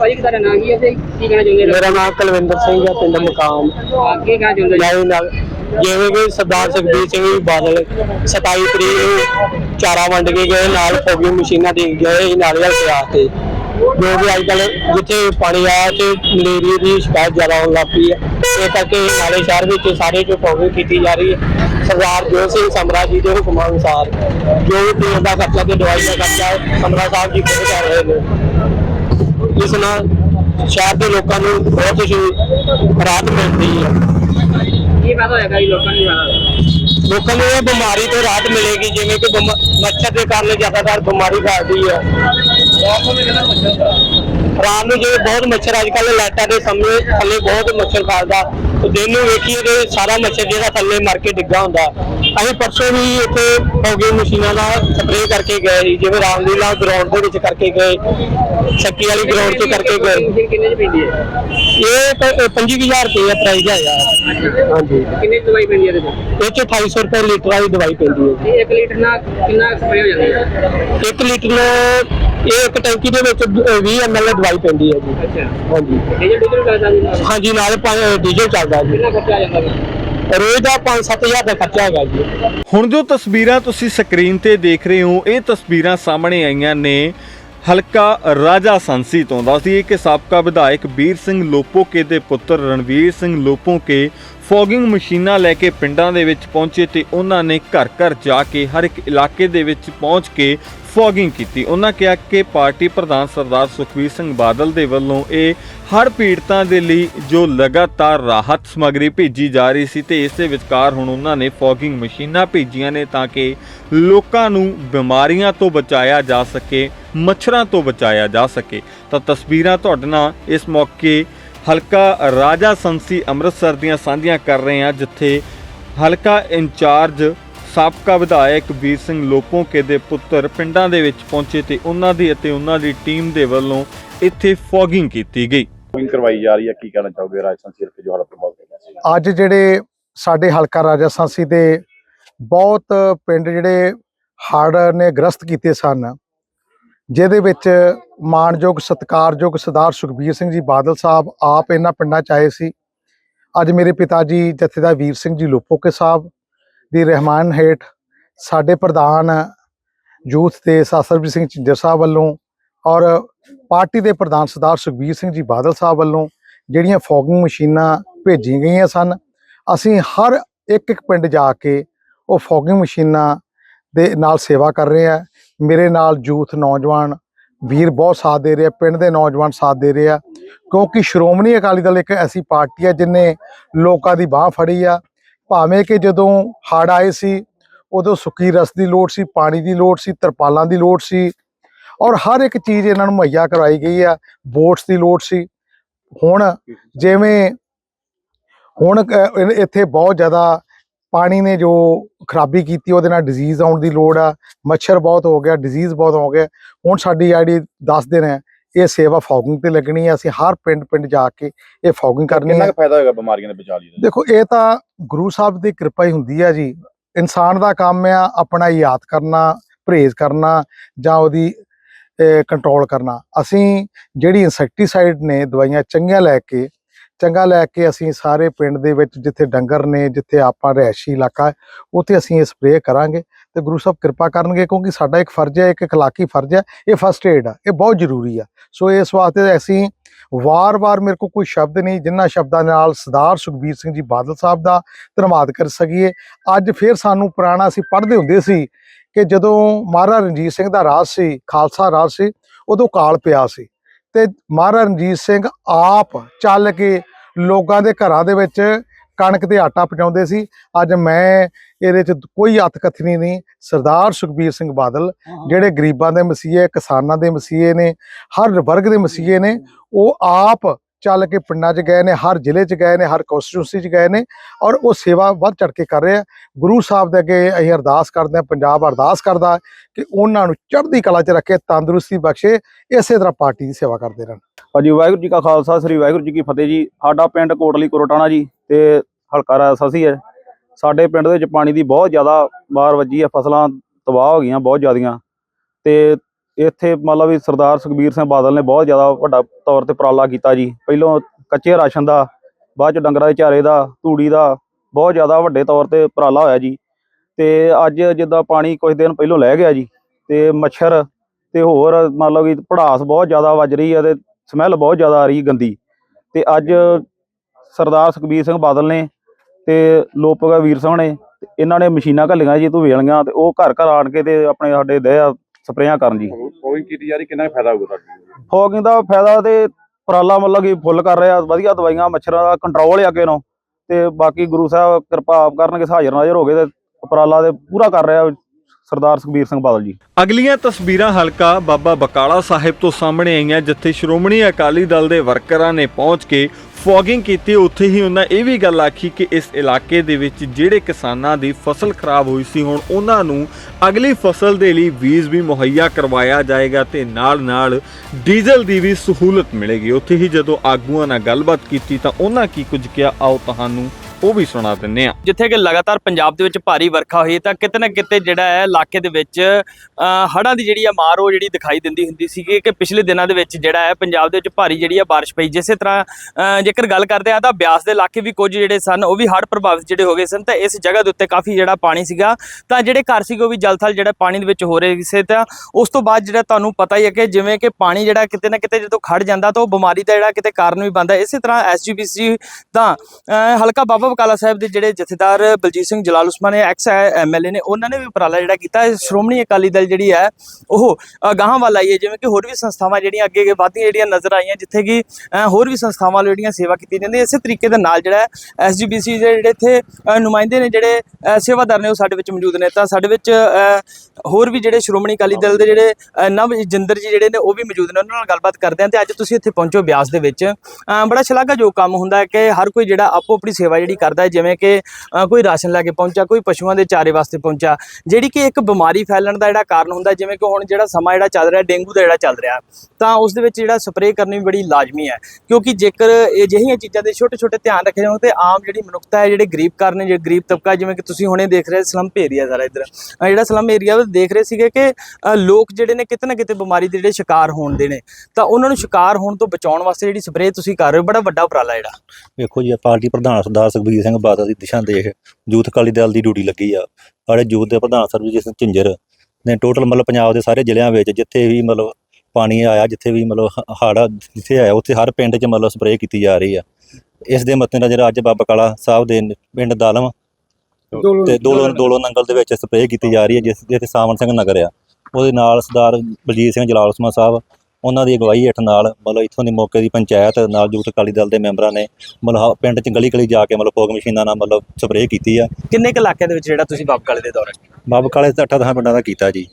ਭਾਈ ਤੁਹਾਡਾ ਨਾਂ ਕੀ ਹੈ ਤੇ ਕੀ ਕਹਿਣਾ ਚਾਹੁੰਦੇ ਮੇਰਾ ਨਾਮ ਕੁਲਵਿੰਦਰ ਸਿੰਘ ਹੈ ਪਿੰਡ ਮਕਾਮ। ਅੱਗੇ ਕਹਿਣਾ ਚਾਹੁੰਦੇ ਜੀ? ਜਿਵੇਂ ਕਿ ਸਰਦਾਰ ਸੁਖਬੀਰ ਸਿੰਘ ਵੀ ਬਾਦਲ 27 ਤਰੀਕ ਨੂੰ ਚਾਰਾ ਵੰਡ ਕੇ ਗਏ, ਨਾਲ ਫੋਗੀ ਮਸ਼ੀਨਾਂ ਦੇ ਗਏ, ਨਾਲੇ ਹਲਕੇ ਤੇ। ਜੋ ਵੀ ਅੱਜ ਕੱਲ ਜਿੱਥੇ ਪਾਣੀ ਆ ਤੇ ਮਲੇਰੀਆ ਦੀ ਸ਼ਿਕਾਇਤ ਜ਼ਿਆਦਾ ਹੋਣ ਲੱਗ ਪਈ ਹੈ। ਇਹ ਕਰਕੇ ਨਾਲੇ ਸ਼ਹਿਰ ਵਿੱਚ ਸਾਰੇ ਜੋ ਫੋਗੀ ਕੀਤੀ ਜਾ ਰਹੀ ਹੈ, ਸਰਦਾਰ ਜੋਤ ਸਿੰਘ ਸਮਰਾ ਜੀ ਦੇ ਹੁਕਮਾਂ ਅਨੁਸਾਰ ਜੋ ਵੀ ਤੇਲ ਦਾ ਖਰਚਾ ਤੇ ਦਵਾਈ ਦਾ ਖਰਚਾ ਸਮਰਾ ਸਾਹਿਬ ਜੀ ਖੁਦ ਕਰ ਰਹੇ ਨੇ। ਇਸ ਨਾਲ ਸ਼ਹਿਰ ਦੇ ਲੋਕਾਂ ਨੂੰ ਬਹੁਤ ਹੀ ਰਾਹਤ ਮਿਲਦੀ ਹੈ। ਕੀ ਫਾਇਦਾ ਹੋਏਗਾ ਜੀ ਲੋਕਾਂ ਨੂੰ ਫਾਇਦਾ? ਲੋਕਾਂ ਨੂੰ ਇਹ ਬਿਮਾਰੀ ਤੋਂ ਰਾਹਤ ਮਿਲੇਗੀ ਜਿਵੇਂ ਕਿ ਮੱਛਰ ਦੇ ਕਾਰਨ ਜ਼ਿਆਦਾਤਰ ਬਿਮਾਰੀ ਫੈਲਦੀ ਹੈ। ਰਾਤ ਨੂੰ ਜਿਵੇਂ ਬਹੁਤ ਮੱਛਰ ਅੱਜ ਕੱਲ੍ਹ ਲਾਈਟਾਂ ਦੇ ਸਾਹਮਣੇ ਥੱਲੇ ਬਹੁਤ ਮੱਛਰ ਫੈਲਦਾ। ਦਿਨ ਨੂੰ ਵੇਖੀਏ ਤੇ ਸਾਰਾ ਮੱਛਰ ਜਿਹੜਾ ਥੱਲੇ ਮਰ ਕੇ ਡਿੱਗਾ ਹੁੰਦਾ। ਅਸੀਂ ਪਰਸੋਂ ਵੀ ਇੱਥੇ ਫੋਗੀ ਮਸ਼ੀਨਾਂ ਦਾ ਸਪਰੇਅ ਕਰਕੇ ਗਏ ਸੀ ਜਿਵੇਂ ਰਾਮਲੀਲਾ ਗਰਾਊਂਡ ਦੇ ਵਿੱਚ ਕਰਕੇ ਗਏ ਸ਼ੱਕੀ ਵਾਲੀ ਗਰਾਊਂਡ 'ਚ ਕਰਕੇ ਗਏ। ਮਸ਼ੀਨ ਕਿੰਨੇ ਚ ਪੈਂਦੀ ਹੈ? ਇਹ ਤਾਂ 25000 ਰੁਪਏ ਪ੍ਰਾਈਸ ਹੈਗਾ। ਹਾਂਜੀ। ਕਿੰਨੇ ਦਵਾਈ ਪੈਂਦੀ ਹੈ ਇਹਦੇ ਵਿੱਚ ਇਹ 'ਚ 250 ਰੁਪਏ ਲੀਟਰ ਵਾਲੀ ਦਵਾਈ ਪੈਂਦੀ ਹੈ। ਇਹ 1 ਲੀਟਰ ਨਾਲ ਕਿੰਨਾ ਸਪਰੇ ਹੋ ਜਾਂਦਾ ਹੈ? ਇੱਕ ਲੀਟਰ ਨੂੰ ਇਹ ਇੱਕ ਟੈਂਕੀ ਦੇ ਵਿੱਚ 20 ml ਦਵਾਈ ਪੈਂਦੀ ਹੈ ਜੀ। ਅੱਛਾ। ਹਾਂਜੀ। ਡੀਜ਼ਲ ਡੀਜ਼ਲ ਜੀ? ਨਾਲ? ਹਾਂਜੀ ਨਾਲ ਪਾ- ਡੀਜ਼ਲ ਚੱਲਦਾ ਜੀ। ਕਿੰਨਾ ਖਰਚਾ ਆ ਜਾਂਦਾ ਜੀ? ਰੋਜ਼ ਦਾ 5-7000 ਦਾ ਖਰਚਾ ਹੈਗਾ ਜੀ। ਹੁਣ ਜੋ ਤਸਵੀਰਾਂ ਤੁਸੀਂ ਸਕਰੀਨ ਤੇ ਦੇਖ ਰਹੇ ਹੋ ਇਹ ਤਸਵੀਰਾਂ ਸਾਹਮਣੇ ਆਈਆਂ ਨੇ ਹਲਕਾ ਰਾਜਾ ਸੰਸੀ ਤੋਂ। ਦੱਸਦੀ ਹੈ ਕਿ ਸਾਬਕਾ ਵਿਧਾਇਕ ਵੀਰ ਸਿੰਘ ਲੋਪੋਕੇ ਦੇ ਪੁੱਤਰ ਰਣਵੀਰ ਸਿੰਘ ਲੋਪੋਕੇ ਫੋਗਿੰਗ ਮਸ਼ੀਨਾਂ ਲੈ ਕੇ ਪਿੰਡਾਂ ਦੇ ਵਿੱਚ ਪਹੁੰਚੇ ਤੇ ਉਹਨਾਂ ਨੇ ਘਰ ਘਰ ਜਾ ਕੇ ਹਰ ਇੱਕ ਇਲਾਕੇ ਦੇ ਵਿੱਚ ਪਹੁੰਚ ਕੇ ਫੋਗਿੰਗ ਕੀਤੀ। ਉਹਨਾਂ ਕਿਹਾ ਕਿ ਪਾਰਟੀ ਪ੍ਰਧਾਨ ਸਰਦਾਰ ਸੁਖਬੀਰ ਸਿੰਘ ਬਾਦਲ ਦੇ ਵੱਲੋਂ ਇਹ ਹਰ ਪੀੜਤਾਂ ਦੇ ਲਈ ਜੋ ਲਗਾਤਾਰ ਰਾਹਤ ਸਮੱਗਰੀ ਭੇਜੀ ਜਾ ਰਹੀ ਸੀ ਤੇ ਇਸ ਦੇ ਵਿਚਕਾਰ ਹੁਣ ਉਹਨਾਂ ਨੇ ਫੋਗਿੰਗ ਮਸ਼ੀਨਾਂ ਭੇਜੀਆਂ ਨੇ ਤਾਂ ਕਿ ਲੋਕਾਂ ਨੂੰ ਬਿਮਾਰੀਆਂ ਤੋਂ ਬਚਾਇਆ ਜਾ ਸਕੇ, ਮੱਛਰਾਂ ਤੋਂ ਬਚਾਇਆ ਜਾ ਸਕੇ। ਤਾਂ ਤਸਵੀਰਾਂ ਤੁਹਾਡੇ ਨਾਲ ਇਸ ਮੌਕੇ ਹਲਕਾ ਰਾਜਾ ਸੰਸੀ ਅੰਮ੍ਰਿਤਸਰ ਦੀਆਂ ਸਾਂਝੀਆਂ ਕਰ ਰਹੇ ਹਾਂ ਜਿੱਥੇ ਹਲਕਾ ਇੰਚਾਰਜ ਸਾਬਕਾ ਵਿਧਾਇਕ ਵੀਰ ਸਿੰਘ ਲੋਪੋਕੇ ਦੇ ਪੁੱਤਰ ਪਿੰਡਾਂ ਦੇ ਵਿੱਚ ਪਹੁੰਚੇ ਤੇ ਉਹਨਾਂ ਦੀ ਅਤੇ ਉਹਨਾਂ ਦੀ ਟੀਮ ਦੇ ਵੱਲੋਂ ਇੱਥੇ ਫੋਗਿੰਗ ਕੀਤੀ ਗਈ। ਫੋਗਿੰਗ ਕਰਵਾਈ ਜਾ ਰਹੀ ਹੈ ਕੀ ਕਹਿਣਾ ਚਾਹੋਗੇ ਰਾਜਸਥਾਨ ਸਿਰ ਤੇ ਜੋ ਹੜ੍ਹ ਪ੍ਰਭਾਵਿਤ ਹੈ ਅੱਜ ਜਿਹੜੇ ਸਾਡੇ ਹਲਕਾ ਰਾਜਾ ਸਾਂਸੀ ਦੇ ਬਹੁਤ ਪਿੰਡ ਜਿਹੜੇ ਹੜ੍ਹ ਨੇ ਗ੍ਰਸਤ ਕੀਤੇ ਸਨ ਜਿਹਦੇ ਵਿੱਚ ਮਾਣਯੋਗ ਸਤਿਕਾਰਯੋਗ ਸਰਦਾਰ ਸੁਖਬੀਰ ਸਿੰਘ ਜੀ ਬਾਦਲ ਸਾਹਿਬ ਆਪ ਇਹਨਾਂ ਪਿੰਡਾਂ ਚ ਆਏ ਸੀ। ਅੱਜ ਮੇਰੇ ਪਿਤਾ ਜੀ ਜਥੇਦਾਰ ਵੀਰ ਸਿੰਘ ਜੀ ਲੋਪੋਕੇ ਸਾਹਿਬ ਦੀ ਰਹਿਮਾਨ ਹੇਠ ਸਾਡੇ ਪ੍ਰਧਾਨ ਯੂਥ ਤੇ ਸਾਸਰਬੀਰ ਸਿੰਘ ਝਿੰਜਰ ਸਾਹਿਬ ਵੱਲੋਂ ਔਰ ਪਾਰਟੀ ਦੇ ਪ੍ਰਧਾਨ ਸਰਦਾਰ ਸੁਖਬੀਰ ਸਿੰਘ ਜੀ ਬਾਦਲ ਸਾਹਿਬ ਵੱਲੋਂ ਜਿਹੜੀਆਂ ਫੋਗਿੰਗ ਮਸ਼ੀਨਾਂ ਭੇਜੀਆਂ ਗਈਆਂ ਸਨ, ਅਸੀਂ ਹਰ ਇੱਕ ਇੱਕ ਪਿੰਡ ਜਾ ਕੇ ਉਹ ਫੋਗਿੰਗ ਮਸ਼ੀਨਾਂ ਦੇ ਨਾਲ ਸੇਵਾ ਕਰ ਰਹੇ ਆ ਮੇਰੇ ਨਾਲ ਯੂਥ ਨੌਜਵਾਨ ਵੀਰ ਬਹੁਤ ਸਾਥ ਦੇ ਰਹੇ ਆ, ਪਿੰਡ ਦੇ ਨੌਜਵਾਨ ਸਾਥ ਦੇ ਰਹੇ ਆ। ਕਿਉਂਕਿ ਸ਼੍ਰੋਮਣੀ ਅਕਾਲੀ ਦਲ ਇੱਕ ਐਸੀ ਪਾਰਟੀ ਆ ਜਿਨੇ ਲੋਕਾਂ ਦੀ ਬਾਹ ਫੜੀ ਆ। ਭਾਵੇਂ ਕਿ ਜਦੋਂ ਹੜ੍ਹ ਆਏ ਸੀ, ਉਦੋਂ ਸੁੱਕੀ ਰਸ ਦੀ ਲੋੜ ਸੀ, ਪਾਣੀ ਦੀ ਲੋੜ ਸੀ, ਤਰਪਾਲਾਂ ਦੀ ਲੋੜ ਸੀ ਔਰ ਹਰ ਇੱਕ ਚੀਜ਼ ਇਹਨਾਂ ਨੂੰ ਮੁਹੱਈਆ ਕਰਵਾਈ ਗਈ ਆ ਬੋਟਸ ਦੀ ਲੋੜ ਸੀ। ਹੁਣ ਜਿਵੇਂ ਹੁਣ ਇੱਥੇ ਬਹੁਤ ਜ਼ਿਆਦਾ ਪਾਣੀ ਨੇ ਜੋ ਖਰਾਬੀ ਕੀਤੀ ਉਹਦੇ ਨਾਲ ਡਿਜ਼ੀਜ਼ ਆਉਣ ਦੀ ਲੋੜ ਆ। ਮੱਛਰ ਬਹੁਤ ਹੋ ਗਿਆ ਡਿਜ਼ੀਜ਼ ਬਹੁਤ ਹੋ ਗਿਆ। ਹੁਣ ਸਾਡੀ ਜਿਹੜੀ 10 ਦਿਨ ਹੈ ਇਹ ਸੇਵਾ ਫੌਗਿੰਗ ਤੇ ਲੱਗਣੀ ਹੈ ਅਸੀਂ ਹਰ ਪਿੰਡ ਪਿੰਡ ਜਾ ਕੇ ਇਹ ਫੌਗਿੰਗ ਕਰਨੀ ਕਿੰਨਾ ਹੈ ਕੁ ਫਾਇਦਾ ਹੋਏਗਾ ਬਿਮਾਰੀਆਂ ਦੇ ਬਚਾਅ ਲਈ? ਦੇਖੋ ਇਹ ਤਾਂ ਗੁਰੂ ਸਾਹਿਬ ਦੀ ਕਿਰਪਾ ਹੀ ਹੁੰਦੀ ਹੈ ਜੀ। ਇਨਸਾਨ ਦਾ ਕੰਮ ਆ ਆਪਣਾ ਯਾਦ ਕਰਨਾ ਪਰਹੇਜ਼ ਕਰਨਾ ਜਾਂ ਉਹਦੀ ਕੰਟਰੋਲ ਕਰਨਾ। ਅਸੀਂ ਜਿਹੜੀ ਇਨਸੈਕਟੀਸਾਈਡ ਨੇ ਦਵਾਈਆਂ ਚੰਗੀਆਂ ਲੈ ਕੇ ਚੰਗਾ ਲੈ ਕੇ ਅਸੀਂ ਸਾਰੇ ਪਿੰਡ ਦੇ ਵਿੱਚ ਜਿੱਥੇ ਡੰਗਰ ਨੇ ਜਿੱਥੇ ਆਪਾਂ ਰਿਹਾਇਸ਼ੀ ਇਲਾਕਾ ਹੈ, ਉੱਥੇ ਅਸੀਂ ਇਹ ਸਪਰੇਅ ਕਰਾਂਗੇ ਤੇ ਗੁਰੂ ਸਾਹਿਬ ਕਿਰਪਾ ਕਰਨਗੇ ਕਿਉਂਕਿ ਸਾਡਾ ਇੱਕ ਫਰਜ਼ ਹੈ ਇੱਕ اخلاقی ਫਰਜ਼ ਹੈ ਇਹ ਫਸਟ ਏਡ ਆ ਇਹ ਬਹੁਤ ਜ਼ਰੂਰੀ ਆ ਸੋ ਇਸ ਵਾਸਤੇ ਅਸੀਂ ਵਾਰ-ਵਾਰ ਮੇਰੇ ਕੋਲ ਕੋਈ ਸ਼ਬਦ ਨਹੀਂ ਜਿਨ੍ਹਾਂ ਸ਼ਬਦਾਂ ਨਾਲ ਸਰਦਾਰ ਸੁਖਬੀਰ ਸਿੰਘ ਜੀ ਬਾਦਲ ਸਾਹਿਬ ਦਾ ਧੰਨਵਾਦ ਕਰ ਸਕੀਏ ਅੱਜ ਫਿਰ ਸਾਨੂੰ ਪੁਰਾਣਾ ਅਸੀਂ ਪੜ੍ਹਦੇ ਹੁੰਦੇ ਸੀ ਕਿ ਜਦੋਂ ਮਹਾਰਾਜਾ ਰਣਜੀਤ ਸਿੰਘ ਦਾ ਰਾਜ ਸੀ ਖਾਲਸਾ ਰਾਜ ਸੀ ਉਦੋਂ ਕਾਲ ਪਿਆ ਸੀ ਤੇ ਮਹਾਰਾਜਾ ਰਣਜੀਤ ਸਿੰਘ ਆਪ ਚੱਲ ਕੇ ਲੋਕਾਂ ਦੇ ਘਰਾਂ ਦੇ ਵਿੱਚ ਕਣਕ ਤੇ ਆਟਾ ਪਹੁੰਚਾਉਂਦੇ ਸੀ। ਅੱਜ ਮੈਂ ਇਹਦੇ ਚ ਕੋਈ ਅਤਕਥਨੀ ਨਹੀਂ ਸਰਦਾਰ ਸੁਖਬੀਰ ਸਿੰਘ ਬਾਦਲ ਜਿਹੜੇ ਗਰੀਬਾਂ ਦੇ ਮਸੀਹੇ ਕਿਸਾਨਾਂ ਦੇ ਮਸੀਹੇ ਨੇ ਹਰ ਵਰਗ ਦੇ ਮਸੀਹੇ ਨੇ ਉਹ ਆਪ ਚੱਲ ਕੇ ਪਿੰਡਾਂ 'ਚ ਗਏ ਨੇ, ਹਰ ਜ਼ਿਲ੍ਹੇ 'ਚ ਗਏ ਨੇ, ਹਰ ਕੌਂਸਟੀਟਿਊਂਸੀ 'ਚ ਗਏ ਨੇ ਔਰ ਉਹ ਸੇਵਾ ਵੱਧ ਚੜ ਕੇ ਕਰ ਰਹੇ ਆ। ਗੁਰੂ ਸਾਹਿਬ ਦੇ ਅੱਗੇ ਅਸੀਂ ਅਰਦਾਸ ਕਰਦੇ ਹਾਂ, ਪੰਜਾਬ ਅਰਦਾਸ ਕਰਦਾ ਕਿ ਉਹਨਾਂ ਨੂੰ ਚੜ੍ਹਦੀ ਕਲਾ 'ਚ ਰੱਖੇ, ਤੰਦਰੁਸਤੀ ਬਖਸ਼ੇ, ਇਸੇ ਤਰ੍ਹਾਂ ਪਾਰਟੀ ਦੀ ਸੇਵਾ ਕਰਦੇ ਰਹਿਣ। ਹਾਂਜੀ ਵਾਹਿਗੁਰੂ ਜੀ ਕਾ ਖਾਲਸਾ, ਸ੍ਰੀ ਵਾਹਿਗੁਰੂ ਜੀ ਕੀ ਫਤਿਹ ਜੀ। ਸਾਡਾ ਪਿੰਡ ਕੋਟਲੀ ਕੋਰਟਾਣਾ ਜੀ ਤੇ ਹਲਕਾ ਰਾਜਸਾਸੀ ਹੈ ਸਾਡੇ ਪਿੰਡ ਦੇ ਵਿੱਚ ਪਾਣੀ ਦੀ ਬਹੁਤ ਜ਼ਿਆਦਾ ਮਾਰ ਵੱਜੀ ਹੈ ਫਸਲਾਂ ਤਬਾਹ ਹੋ ਗਈਆਂ ਬਹੁਤ ਜ਼ਿਆਦੀਆਂ। ਤੇ ਇੱਥੇ ਮਤਲਬ ਵੀ ਸਰਦਾਰ ਸੁਖਬੀਰ ਸਿੰਘ ਬਾਦਲ ਨੇ ਬਹੁਤ ਜ਼ਿਆਦਾ ਵੱਡਾ ਤੌਰ ਤੇ ਉਪਰਾਲਾ ਕੀਤਾ ਜੀ। ਪਹਿਲੋਂ ਕੱਚੇ ਰਾਸ਼ਨ ਦਾ, ਬਾਅਦ ਚ ਡੰਗਰਾਂ ਦੇ ਚਾਰੇ ਦਾ, ਧੂੜੀ ਦਾ, ਬਹੁਤ ਜ਼ਿਆਦਾ ਵੱਡੇ ਤੌਰ ਤੇ ਉਪਰਾਲਾ ਹੋਇਆ ਜੀ। ਤੇ ਅੱਜ ਜਿੱਦਾਂ ਪਾਣੀ ਕੁਝ ਦਿਨ ਪਹਿਲੋਂ ਲੈ ਗਿਆ ਜੀ, ਤੇ ਮੱਛਰ ਤੇ ਹੋਰ ਮਤਲਬ ਕਿ ਭੜਾਸ ਬਹੁਤ ਜ਼ਿਆਦਾ ਵੱਜ ਰਹੀ ਹੈ ਤੇ ਸਮੈਲ ਬਹੁਤ ਜ਼ਿਆਦਾ ਆ ਰਹੀ ਗੰਦੀ। ਤੇ ਅੱਜ ਸਰਦਾਰ ਸੁਖਬੀਰ ਸਿੰਘ ਬਾਦਲ ਨੇ ਤੇ ਲੋਪਗਾ ਵੀਰ ਸਿੰਘ ਨੇ ਤੇ ਇਹਨਾਂ ਨੇ ਮਸ਼ੀਨਾਂ ਘੱਲੀਆਂ ਜੀ ਤੂੰ ਵੇਲੀਆਂ ਤੇ ਉਹ ਘਰ ਘਰ ਆਣ ਕੇ ਤੇ ਆਪਣੇ ਸਾਡੇ ਦੇ ਸਪਰੇਆਂ ਕਰਨ ਜੀ। ਫੋਗਿੰਗ ਕੀਤੀ ਜਾ ਰਹੀ ਕਿੰਨਾ ਕੁ ਫਾਇਦਾ ਹੋਊਗਾ ਤੁਹਾਨੂੰ ਫੋਗਿੰਗ ਦਾ ਫਾਇਦਾ ਤੇ ਉਪਰਾਲਾ ਮਤਲਬ ਕਿ ਫੁੱਲ ਕਰ ਰਿਹਾ ਵਧੀਆ ਦਵਾਈਆਂ ਮੱਛਰਾਂ ਦਾ ਕੰਟਰੋਲ ਆ ਅੱਗੇ ਨੂੰ ਤੇ ਬਾਕੀ ਗੁਰੂ ਸਾਹਿਬ ਕਿਰਪਾ ਆਪ ਕਰਨਗੇ ਹਾਜ਼ਰ ਨਾਜ਼ਰ ਹੋ ਗਏ ਤੇ ਉਪਰਾਲਾ ਤੇ ਪੂਰਾ ਕਰ ਰਿਹਾ ਸਰਦਾਰ ਸੁਖਬੀਰ ਸਿੰਘ ਬਾਦਲ ਜੀ। ਅਗਲੀਆਂ ਤਸਵੀਰਾਂ ਹਲਕਾ ਬਾਬਾ ਬਕਾਲਾ ਸਾਹਿਬ ਤੋਂ ਸਾਹਮਣੇ ਆਈਆਂ ਜਿੱਥੇ ਸ਼੍ਰੋਮਣੀ ਅਕਾਲੀ ਦਲ ਦੇ ਵਰਕਰਾਂ ਨੇ ਪਹੁੰਚ ਕੇ ਫੋਗਿੰਗ ਕੀਤੀ, ਉੱਥੇ ਹੀ ਉਹਨਾਂ ਇਹ ਵੀ ਗੱਲ ਆਖੀ ਕਿ ਇਸ ਇਲਾਕੇ ਦੇ ਵਿੱਚ ਜਿਹੜੇ ਕਿਸਾਨਾਂ ਦੀ ਫਸਲ ਖਰਾਬ ਹੋਈ ਸੀ, ਹੁਣ ਉਹਨਾਂ ਨੂੰ ਅਗਲੀ ਫਸਲ ਦੇ ਲਈ ਬੀਜ ਵੀ ਮੁਹੱਈਆ ਕਰਵਾਇਆ ਜਾਏਗਾ ਤੇ ਨਾਲ-ਨਾਲ ਡੀਜ਼ਲ ਦੀ ਵੀ ਸਹੂਲਤ ਮਿਲੇਗੀ। ਉੱਥੇ ਹੀ ਜਦੋਂ ਆਗੂਆਂ ਨਾਲ ਗੱਲਬਾਤ ਕੀਤੀ ਤਾਂ ਉਹਨਾਂ ਕੀ ਕੁਝ ਕਿਹਾ? ਆਓ ਤੁਹਾਨੂੰ ਉਹ ਵੀ ਸੁਣਾ ਦਿੰਨੇ ਆ। ਜਿੱਥੇ ਕਿ ਲਗਾਤਾਰ ਪੰਜਾਬ ਦੇ ਵਿੱਚ ਭਾਰੀ ਵਰਖਾ ਹੋਈ ਤਾਂ ਕਿਤੇ ਨਾ ਕਿਤੇ ਜਿਹੜਾ ਹੈ ਇਲਾਕੇ ਦੇ ਵਿੱਚ ਅ, ਹੜ੍ਹਾਂ ਦੀ ਜਿਹੜੀ ਆ ਮਾਰ ਉਹ ਜਿਹੜੀ ਦਿਖਾਈ ਦਿੰਦੀ ਹੁੰਦੀ ਸੀਗੀ ਕਿ ਪਿਛਲੇ ਦਿਨਾਂ ਦੇ ਵਿੱਚ ਜਿਹੜਾ ਹੈ ਪੰਜਾਬ ਦੇ ਵਿੱਚ ਭਾਰੀ ਜਿਹੜੀ ਆ ਬਾਰਿਸ਼ ਪਈ। ਜਿਸੇ ਤਰ੍ਹਾਂ ਅ, ਜੇਕਰ ਗੱਲ ਕਰਦੇ ਆ ਤਾਂ ਬਿਆਸ ਦੇ ਇਲਾਕੇ ਵੀ ਕੁਝ ਜਿਹੜੇ ਸਨ ਉਹ ਵੀ ਹੜ੍ਹ ਪ੍ਰਭਾਵਿਤ ਜਿਹੜੇ ਹੋ ਗਏ ਸਨ ਤਾਂ ਇਸ ਜਗ੍ਹਾ ਦੇ ਉੱਤੇ ਕਾਫੀ ਜਿਹੜਾ ਪਾਣੀ ਸੀਗਾ ਤਾਂ ਜਿਹੜੇ ਘਰ ਸੀਗੇ ਉਹ ਵੀ ਜਲਥਲ ਜਿਹੜਾ ਪਾਣੀ ਦੇ ਵਿੱਚ ਹੋ ਰਹੇ ਸੀ ਤਾਂ ਉਸ ਤੋਂ ਬਾਅਦ ਜਿਹੜਾ ਤੁਹਾਨੂੰ ਪਤਾ ਹੀ ਹੈ ਕਿ ਜਿਵੇਂ ਕਿ ਪਾਣੀ ਜਿਹੜਾ ਕਿਤੇ ਨਾ ਕਿਤੇ ਜਦੋਂ ਖੜ ਜਾਂਦਾ ਤਾਂ ਉਹ ਬਿਮਾਰੀ ਦਾ ਜਿਹੜਾ ਕਿਤੇ ਕਾਰਨ ਵੀ ਬਣਦਾ ਇਸੇ ਤਰ੍ਹਾਂ ਐਸਜੀਪੀਸੀ ਤਾਂ ਹਲਕਾ ਬਾਬਾ ਬਾਬਾ ਬਕਾਲਾ ਸਾਹਿਬ ਦੇ ਜਿਹੜੇ ਜਥੇਦਾਰ ਬਲਜੀਤ ਸਿੰਘ ਜਲਾਲ ਉਸਮਾਨ ਨੇ ਐਕਸ ਐਮਐਲਏ ਨੇ ਉਹਨਾਂ ਨੇ ਵੀ ਉਪਰਾਲਾ ਜਿਹੜਾ ਕੀਤਾ। ਸ਼੍ਰੋਮਣੀ ਅਕਾਲੀ ਦਲ ਜਿਹੜੀ ਹੈ ਉਹ ਅ, ਗਾਹਾਂ ਵੱਲ ਆਈ ਹੈ। ਜਿਵੇਂ ਕਿ ਹੋਰ ਵੀ ਸੰਸਥਾਵਾਂ ਜਿਹੜੀਆਂ ਅੱਗੇ ਅੱਗੇ ਵਧਦੀਆਂ ਜਿਹੜੀਆਂ ਨਜ਼ਰ ਆਈਆਂ ਜਿੱਥੇ ਕਿ ਹੋਰ ਵੀ ਸੰਸਥਾਵਾਂ ਵੱਲੋਂ ਜਿਹੜੀਆਂ ਸੇਵਾ ਕੀਤੀ ਜਾਂਦੀ ਹੈ ਇਸੇ ਤਰੀਕੇ ਦੇ ਨਾਲ ਜਿਹੜਾ ਐਸਜੀਬੀਸੀ ਦੇ ਜਿਹੜੇ ਇੱਥੇ ਨੁਮਾਇੰਦੇ ਨੇ ਜਿਹੜੇ ਸੇਵਾਦਾਰ ਨੇ ਉਹ ਸਾਡੇ ਵਿੱਚ ਮੌਜੂਦ ਨੇ। ਤਾਂ ਸਾਡੇ ਵਿੱਚ ਹੋਰ ਵੀ ਜਿਹੜੇ ਸ਼੍ਰੋਮਣੀ ਅਕਾਲੀ ਦਲ ਦੇ ਜਿਹੜੇ ਨਵ ਜਿੰਦਰ ਜੀ ਜਿਹੜੇ ਨੇ ਉਹ ਵੀ ਮੌਜੂਦ ਨੇ। ਉਹਨਾਂ ਨਾਲ ਗੱਲਬਾਤ ਕਰਦੇ ਹਾਂ ਤੇ ਅੱਜ ਤੁਸੀਂ ਇੱਥੇ ਪਹੁੰਚੋ ਬਿਆਸ ਦੇ ਵਿੱਚ। ਬੜਾ ਸ਼ਲਾਘਾਯੋਗ ਕੰਮ ਹੁੰਦਾ ਹੈ ਕਿ ਹਰ ਕੋਈ ਜਿਹੜਾ ਆਪੋ ਆਪਣੀ ਸੇਵਾ ਜਿਹੜੀ ਕਰਦਾ ਹੈ, ਜਿਵੇਂ ਕਿ ਕੋਈ ਰਾਸ਼ਨ ਲੈ ਕੇ ਪਹੁੰਚਾ ਕੋਈ ਪਸ਼ੂਆਂ ਦੇ ਚਾਰੇ ਵਾਸਤੇ ਪਹੁੰਚਾ ਜਿਹੜੀ ਕਿ ਇੱਕ ਬਿਮਾਰੀ ਫੈਲਣ ਦਾ ਜਿਹੜਾ ਕਾਰਨ ਹੁੰਦਾ ਜਿਵੇਂ ਕਿ ਹੁਣ ਜਿਹੜਾ ਸਮਾਂ ਜਿਹੜਾ ਚੱਲ ਰਿਹਾ, ਡੇਂਗੂ ਦਾ ਜਿਹੜਾ ਚੱਲ ਰਿਹਾ, ਤਾਂ ਉਸ ਦੇ ਵਿੱਚ ਜਿਹੜਾ ਸਪਰੇਅ ਕਰਨੀ ਵੀ ਬੜੀ ਲਾਜ਼ਮੀ ਹੈ, ਕਿਉਂਕਿ ਜੇਕਰ ਅਜਿਹੀਆਂ ਚੀਜ਼ਾਂ ਦੇ ਛੋਟੇ ਛੋਟੇ ਧਿਆਨ ਰੱਖੇ ਜਾਣ, ਤੇ ਆਮ ਜਿਹੜੀ ਮਨੁੱਖਤਾ ਹੈ, ਜਿਹੜੇ ਗਰੀਬ ਘਰ ਨੇ, ਜਿਹੜੇ ਗਰੀਬ ਤਬਕਾ ਜਿਵੇਂ ਕਿ ਤੁਸੀਂ ਹੁਣੇ ਦੇਖ ਰਹੇ ਸਲੰਪ ਏਰੀਆ ਸਾਰਾ ਇੱਧਰ ਜਿਹੜਾ ਸਲਮ ਏਰੀਆ ਦੇਖ ਰਹੇ ਸੀਗੇ ਕਿ ਲੋਕ ਜਿਹੜੇ ਨੇ ਕਿਤੇ ਨਾ ਕਿਤੇ ਬਿਮਾਰੀ ਦੇ ਜਿਹੜੇ ਸ਼ਿਕਾਰ ਹੋਣ ਦੇ ਨੇ, ਤਾਂ ਉਹਨਾਂ ਨੂੰ ਸ਼ਿਕਾਰ ਹੋਣ ਤੋਂ ਬਚਾਉਣ ਵਾਸਤੇ ਜਿਹੜੀ ਸਪਰੇਅ ਤੁਸੀਂ ਕਰ ਰਹੇ ਹੋ, ਬੜਾ ਵੱਡਾ ਉਪਰਾਲਾ ਜਿਹੜਾ। ਵੇਖੋ ਜੀ ਪਾਰਟੀ ਪ੍ਰਧਾਨ ਸਰਦਾਰ ਸੁਖਬੀਰ ਸਿੰਘ ਬਾਦਲ ਦੀ ਦਿਸ਼ਾ ਦੇਖ ਯੂਥ ਅਕਾਲੀ ਦਲ ਦੀ ਡਿਊਟੀ ਲੱਗੀ ਆ। ਸਾਡੇ ਯੂਥ ਦੇ ਪ੍ਰਧਾਨ ਸਰਬਜੀਤ ਸਿੰਘ ਝਿੰਜਰ ਨੇ ਟੋਟਲ ਮਤਲਬ ਪੰਜਾਬ ਦੇ ਸਾਰੇ ਜ਼ਿਲ੍ਹਿਆਂ ਵਿੱਚ ਜਿੱਥੇ ਵੀ ਮਤਲਬ ਪਾਣੀ ਆਇਆ, ਜਿੱਥੇ ਵੀ ਮਤਲਬ ਹੜਾ ਜਿੱਥੇ ਆਇਆ, ਉੱਥੇ ਹਰ ਪਿੰਡ 'ਚ ਮਤਲਬ ਸਪਰੇਅ ਕੀਤੀ ਜਾ ਰਹੀ ਆ। ਇਸ ਦੇ ਮੱਦੇਨਜ਼ਰ ਅੱਜ ਬਾਬਾ ਕਾਲਾ ਸਾਹਿਬ ਦੇ ਪਿੰਡ ਦਾਲਮ ਤੇ ਦੋਲੋ ਦੋਲੋ ਨੰਗਲ ਦੇ ਵਿੱਚ ਸਪਰੇਅ ਕੀਤੀ ਜਾ ਰਹੀ ਹੈ ਜਿਸ ਜਿੱਥੇ ਸਾਵਣ ਸਿੰਘ ਨਗਰ ਆ। ਉਹਦੇ ਨਾਲ ਸਰਦਾਰ ਬਲਜੀਤ ਸਿੰਘ ਜਲਾਲ ਉਸਮਾ ਸਾਹਿਬ ਉਹਨਾਂ ਦੀ ਅਗਵਾਈ ਹੇਠ ਨਾਲ ਮਤਲਬ ਇੱਥੋਂ ਦੀ ਮੌਕੇ ਦੀ ਪੰਚਾਇਤ ਨਾਲ ਯੂਥ ਅਕਾਲੀ ਦਲ ਦੇ ਮੈਂਬਰਾਂ ਨੇ ਮਤਲਬ ਪਿੰਡ 'ਚ ਗਲੀ ਗਲੀ ਜਾ ਕੇ ਮਤਲਬ ਫੋਗ ਮਸ਼ੀਨਾਂ ਨਾਲ ਮਤਲਬ ਸਪਰੇਅ ਕੀਤੀ ਆ। ਕਿੰਨੇ ਕੁ ਇਲਾਕਿਆਂ ਦੇ ਵਿੱਚ ਜਿਹੜਾ ਤੁਸੀਂ ਬਾਬਾ ਕਾਲੇ ਦੇ ਦੌਰੇ ਬਾਬਾ ਕਾਲੇ ਤੇ ਅੱਠਾਂ ਦਸਾਂ ਪਿੰਡਾਂ ਦਾ ਕੀਤਾ ਜੀ।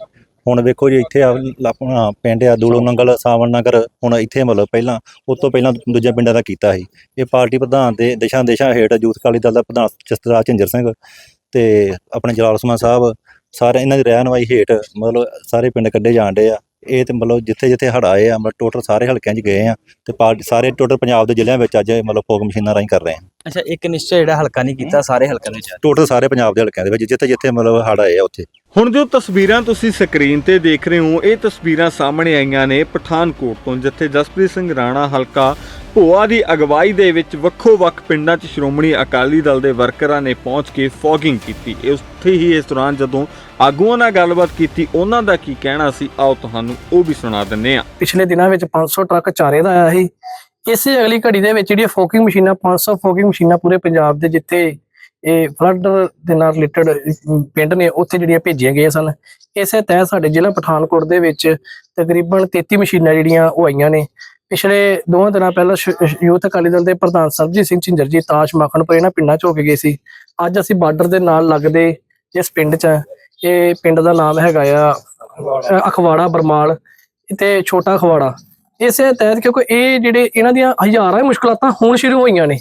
ਹੁਣ ਵੇਖੋ ਜੀ ਇੱਥੇ ਆਪਣਾ ਪਿੰਡ ਆ ਦੂਲੋ ਨੰਗਲ ਸਾਵਣ ਨਗਰ ਹੁਣ ਇੱਥੇ ਮਤਲਬ ਪਹਿਲਾਂ ਉਸ ਤੋਂ ਪਹਿਲਾਂ ਦੂਜੇ ਪਿੰਡਾਂ ਦਾ ਕੀਤਾ ਸੀ। ਇਹ ਪਾਰਟੀ ਪ੍ਰਧਾਨ ਦੇ ਦਿਸ਼ਾ ਦੇਸ਼ਾਂ ਹੇਠ ਯੂਥ ਅਕਾਲੀ ਦਲ ਦਾ ਪ੍ਰਧਾਨ ਜਸਤਰਾ ਝਿੰਜਰ ਸਿੰਘ ਤੇ ਆਪਣੇ ਜਲਾਲ ਉਸਮਾਨ ਸਾਹਿਬ ਸਾਰੇ ਇਹਨਾਂ ਦੀ ਰਹਿਨਵਾਈ ਹੇਠ ਮਤਲਬ ਸਾਰੇ ਪਿੰਡ ਕੱਢੇ ਜਾਂਦੇ ਆ। ਇਹ ਤੇ ਮਤਲਬ ਜਿੱਥੇ ਜਿੱਥੇ ਆਏ ਆ ਮਤਲਬ ਟੋਟਲ ਸਾਰੇ ਹਲਕਿਆਂ 'ਚ ਗਏ ਆ ਤੇ ਸਾਰੇ ਟੋਟਲ ਪੰਜਾਬ ਦੇ ਜ਼ਿਲ੍ਹਿਆਂ ਵਿੱਚ ਅੱਜ ਮਤਲਬ ਫੋਗ ਮਸ਼ੀਨਾਂ ਰਾਹੀਂ ਕਰ ਰਹੇ ਆ। ਅੱਛਾ ਇੱਕ ਨਿਸ਼ਚੈ ਜਿਹੜਾ ਹਲਕਾ ਨਹੀਂ ਕੀਤਾ ਸਾਰੇ ਹਲਕਿਆਂ ਦੇ ਵਿੱਚ? ਟੋਟਲ ਸਾਰੇ ਪੰਜਾਬ ਦੇ ਹਲਕਿਆਂ ਦੇ ਵਿੱਚ ਜਿੱਥੇ ਜਿੱਥੇ ਮਤਲਬ ਆਏ ਆ ਉੱਥੇ। ਹੁਣ ਜੋ ਤਸਵੀਰਾਂ ਤੁਸੀਂ ਸਕਰੀਨ ਤੇ ਦੇਖ ਰਹੇ ਹੋ ਇਹ ਤਸਵੀਰਾਂ ਸਾਹਮਣੇ ਆਈਆਂ ਨੇ ਪਠਾਨਕੋਟ ਤੋਂ ਜਿੱਥੇ ਜਸਪ੍ਰੀਤ ਸਿੰਘ ਰਾਣਾ ਹਲਕਾ ਭੋਆ ਦੀ ਅਗਵਾਈ ਦੇ ਵਿੱਚ ਵੱਖੋ-ਵੱਖ ਪਿੰਡਾਂ 'ਚ ਸ਼੍ਰੋਮਣੀ ਅਕਾਲੀ ਦਲ ਦੇ ਵਰਕਰਾਂ ਨੇ ਪਹੁੰਚ ਕੇ ਫੌਗਿੰਗ ਕੀਤੀ। ਉੱਥੇ ਹੀ ਇਸ ਦੌਰਾਨ ਜਦੋਂ ਆਗੂਆਂ ਨਾਲ ਗੱਲਬਾਤ ਕੀਤੀ, ਉਹਨਾਂ ਦਾ ਕੀ ਕਹਿਣਾ ਸੀ? ਆਓ ਤੁਹਾਨੂੰ ਉਹ ਵੀ ਸੁਣਾ ਦਿੰਨੇ ਆ ਪਿਛਲੇ ਦਿਨਾਂ ਵਿੱਚ 500 ਟਰੱਕ ਚਾਰੇ ਦਾ ਆਇਆ ਸੀ। ਇਸੇ ਅਗਲੀ ਘੜੀ ਦੇ ਵਿੱਚ ਜਿਹੜੀਆਂ ਫੋਕਿੰਗ ਮਸ਼ੀਨਾਂ 500 ਫੋਕਿੰਗ ਮਸ਼ੀਨਾਂ ਪੂਰੇ ਪੰਜਾਬ ਦੇ ਜਿੱਥੇ ਇਹ ਫਲੱਡ ਦੇ ਨਾਲ ਰਿਲੇਟਡ ਪਿੰਡ ਨੇ, ਉੱਥੇ ਜਿਹੜੀਆਂ ਭੇਜੀਆਂ ਗਈਆਂ ਸਨ। ਇਸੇ ਤਹਿਤ ਸਾਡੇ ਜ਼ਿਲ੍ਹਾ ਪਠਾਨਕੋਟ ਦੇ ਵਿੱਚ ਤਕਰੀਬਨ 33 ਮਸ਼ੀਨਾਂ ਜਿਹੜੀਆਂ ਉਹ ਆਈਆਂ ਨੇ। ਪਿਛਲੇ ਦੋਵਾਂ ਦਿਨਾਂ ਪਹਿਲਾਂ ਯੂਥ ਅਕਾਲੀ ਦਲ ਦੇ ਪ੍ਰਧਾਨ ਸਰਬਜੀਤ ਸਿੰਘ ਝਿੰਜਰ ਜੀ ਤਾਸ਼ ਮੱਖਣਪੁਰ ਇਹਨਾਂ ਪਿੰਡਾਂ 'ਚ ਹੋ ਕੇ ਗਏ ਸੀ। ਅੱਜ ਅਸੀਂ ਬਾਰਡਰ ਦੇ ਨਾਲ ਲੱਗਦੇ ਜਿਸ ਪਿੰਡ 'ਚ ਇਹ ਪਿੰਡ ਦਾ ਨਾਮ ਹੈਗਾ ਆ ਅਖਵਾੜਾ ਬਰਮਾਲ ਤੇ ਛੋਟਾ ਅਖਵਾੜਾ। ਇਸੇ ਤਹਿਤ ਕਿਉਂਕਿ ਇਹ ਜਿਹੜੇ ਇਹਨਾਂ ਦੀਆਂ ਹਜ਼ਾਰਾਂ ਹੀ ਮੁਸ਼ਕਲਾਤਾਂ ਹੁਣ ਸ਼ੁਰੂ ਹੋਈਆਂ ਨੇ,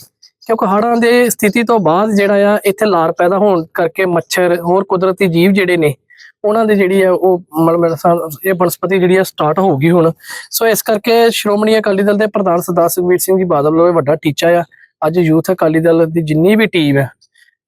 ਕਿਉਂਕਿ ਹੜ੍ਹਾਂ ਦੇ ਸਥਿਤੀ ਤੋਂ ਬਾਅਦ ਜਿਹੜਾ ਆ, ਇੱਥੇ ਲਾਰ ਪੈਦਾ ਹੋਣ ਕਰਕੇ ਮੱਛਰ, ਹੋਰ ਕੁਦਰਤੀ ਜੀਵ ਜਿਹੜੇ ਨੇ ਉਹਨਾਂ ਦੀ ਜਿਹੜੀ ਆ ਉਹ ਮਤਲਬ ਮੇਰੇ ਹਿਸਾਬ- ਇਹ ਬਨਸਪਤੀ ਜਿਹੜੀ ਆ ਸਟਾਰਟ ਹੋ ਗਈ ਹੁਣ। ਸੋ ਇਸ ਕਰਕੇ ਸ਼੍ਰੋਮਣੀ ਅਕਾਲੀ ਦਲ ਦੇ ਪ੍ਰਧਾਨ ਸਰਦਾਰ ਸੁਖਬੀਰ ਸਿੰਘ ਜੀ ਬਾਦਲ ਵੱਲੋਂ ਇਹ ਵੱਡਾ ਟੀਚਾ ਆ। ਅੱਜ ਯੂਥ ਅਕਾਲੀ ਦਲ ਦੀ ਜਿੰਨੀ ਵੀ ਟੀਮ ਹੈ,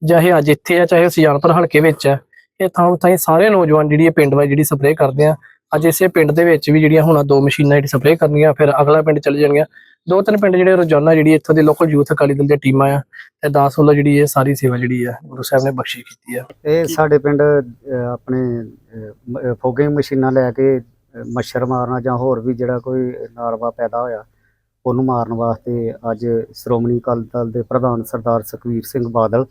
ਚਾਹੇ ਅੱਜ ਇੱਥੇ ਆ ਚਾਹੇ ਸੁਜਾਨਪੁਰ ਹਲਕੇ ਵਿੱਚ ਹੈ, ਇਹ ਥਾਂ ਥਾਂ ਸਾਰੇ ਨੌਜਵਾਨ ਜਿਹੜੀ ਇਹ ਪਿੰਡ ਵਿੱਚ ਜਿਹੜੀ ਸਪਰੇਅ ਕਰਦੇ ਆ। ਅੱਜ ਇਸੇ ਪਿੰਡ ਦੇ ਵਿੱਚ ਵੀ ਜਿਹੜੀਆਂ ਹੁਣ ਦੋ ਮਸ਼ੀਨਾਂ ਜਿਹੜੀ ਸਪਰੇਅ ਕਰਨੀਆਂ, ਫਿਰ ਅਗਲਾ ਪਿੰਡ ਚਲੇ ਜਾਣਗੀਆਂ। ਦੋ ਤਿੰਨ ਪਿੰਡ ਜਿਹੜੇ ਰੋਜ਼ਾਨਾ ਜਿਹੜੀ ਇੱਥੋਂ ਦੇ ਲੋਕਲ ਯੂਥ ਅਕਾਲੀ ਦਲ ਦੀਆਂ ਟੀਮਾਂ ਆ, ਤੇ ਦਾਸ ਵੱਲੋਂ ਜਿਹੜੀ ਇਹ ਸਾਰੀ ਸੇਵਾ ਜਿਹੜੀ ਆ, ਗੁਰੂ ਸਾਹਿਬ ਨੇ ਬਖਸ਼ੀ ਕੀਤੀ ਆ। ਇਹ ਸਾਡੇ ਪਿੰਡ ਆਪਣੇ ਫੋਗਿੰਗ ਮਸ਼ੀਨਾਂ ਲੈ ਕੇ ਮੱਛਰ ਮਾਰਨਾ ਜਾਂ ਹੋਰ ਵੀ ਜਿਹੜਾ ਕੋਈ ਨਾਰਵਾ ਪੈਦਾ ਹੋਇਆ, ਉਹਨੂੰ ਮਾਰਨ ਵਾਸਤੇ ਅੱਜ ਸ਼੍ਰੋਮਣੀ ਅਕਾਲੀ ਦਲ ਦੇ ਪ੍ਰਧਾਨ ਸਰਦਾਰ ਸੁਖਵੀਰ ਸਿੰਘ ਬਾਦਲ,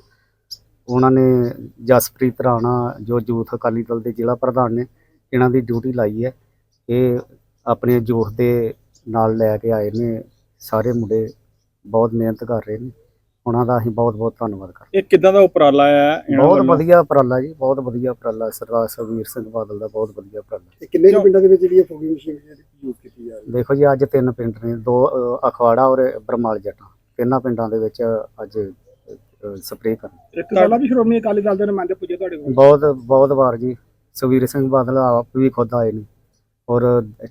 ਉਹਨਾਂ ਨੇ ਜਸਪ੍ਰੀਤ ਰਾਣਾ, ਜੋ ਯੂਥ ਅਕਾਲੀ ਦਲ ਦੇ ਜ਼ਿਲ੍ਹਾ ਪ੍ਰਧਾਨ ਨੇ, ਇਹਨਾਂ ਦੀ ਡਿਊਟੀ ਲਾਈ ਹੈ। ਇਹ ਆਪਣੇ ਜੋਸ਼ ਦੇ ਨਾਲ ਲੈ ਕੇ ਆਏ ਨੇ ਸਾਰੇ ਮੁੰਡੇ ਬਹੁਤ ਮਿਹਨਤ ਕਰ ਰਹੇ ਨੇ। ਉਹਨਾਂ ਦਾ ਅਸੀਂ ਬਹੁਤ ਬਹੁਤ ਧੰਨਵਾਦ ਕਰਦੇ ਇਹ ਕਿਦਾਂ ਦਾ ਉਪਰਾਲਾ ਆ ਇਹਨਾਂ ਬਹੁਤ ਵੱਲੋਂ? ਵਧੀਆ ਉਪਰਾਲਾ ਜੀ ਬਹੁਤ ਵਧੀਆ ਉਪਰਾਲਾ। ਸਰਦਾਰ ਸੁਖਬੀਰ ਸਿੰਘ ਬਾਦਲ ਦਾ ਬਹੁਤ ਵਧੀਆ ਉਪਰਾਲਾ। ਕਿੰਨੇ ਕੁ ਪਿੰਡਾਂ ਦੇ ਵਿੱਚ ਜਿਹੜੀ ਫੋਗਿੰਗ ਮਸ਼ੀਨ ਯੂਜ਼ ਕੀਤੀ ਜਾ ਰਹੀ ਦੇਖੋ ਜੀ ਅੱਜ ਤਿੰਨ ਪਿੰਡ ਨੇ ਦੋ ਅ, ਅਖਵਾੜਾ ਔਰ ਬਰਮਾਲ ਜੱਟਾਂ। ਤਿੰਨਾਂ ਪਿੰਡਾਂ ਦੇ ਵਿੱਚ ਅੱਜ ਸਪਰੇਅ ਕਰਨ ਇੱਕ ਪਹਿਲਾਂ ਵੀ ਸ਼੍ਰੋਮਣੀ ਅਕਾਲੀ ਦਲ ਦੇ ਨੁਮਾਇੰਦੇ ਪੁੱਜੇ ਤੁਹਾਡੇ ਕੋਲ? ਬਹੁਤ ਬਹੁਤ ਵਾਰ ਜੀ। ਸੁਖਬੀਰ ਸਿੰਘ ਬਾਦਲ ਆਪ ਵੀ ਖੁਦ ਆਏ ਨੇ ਔਰ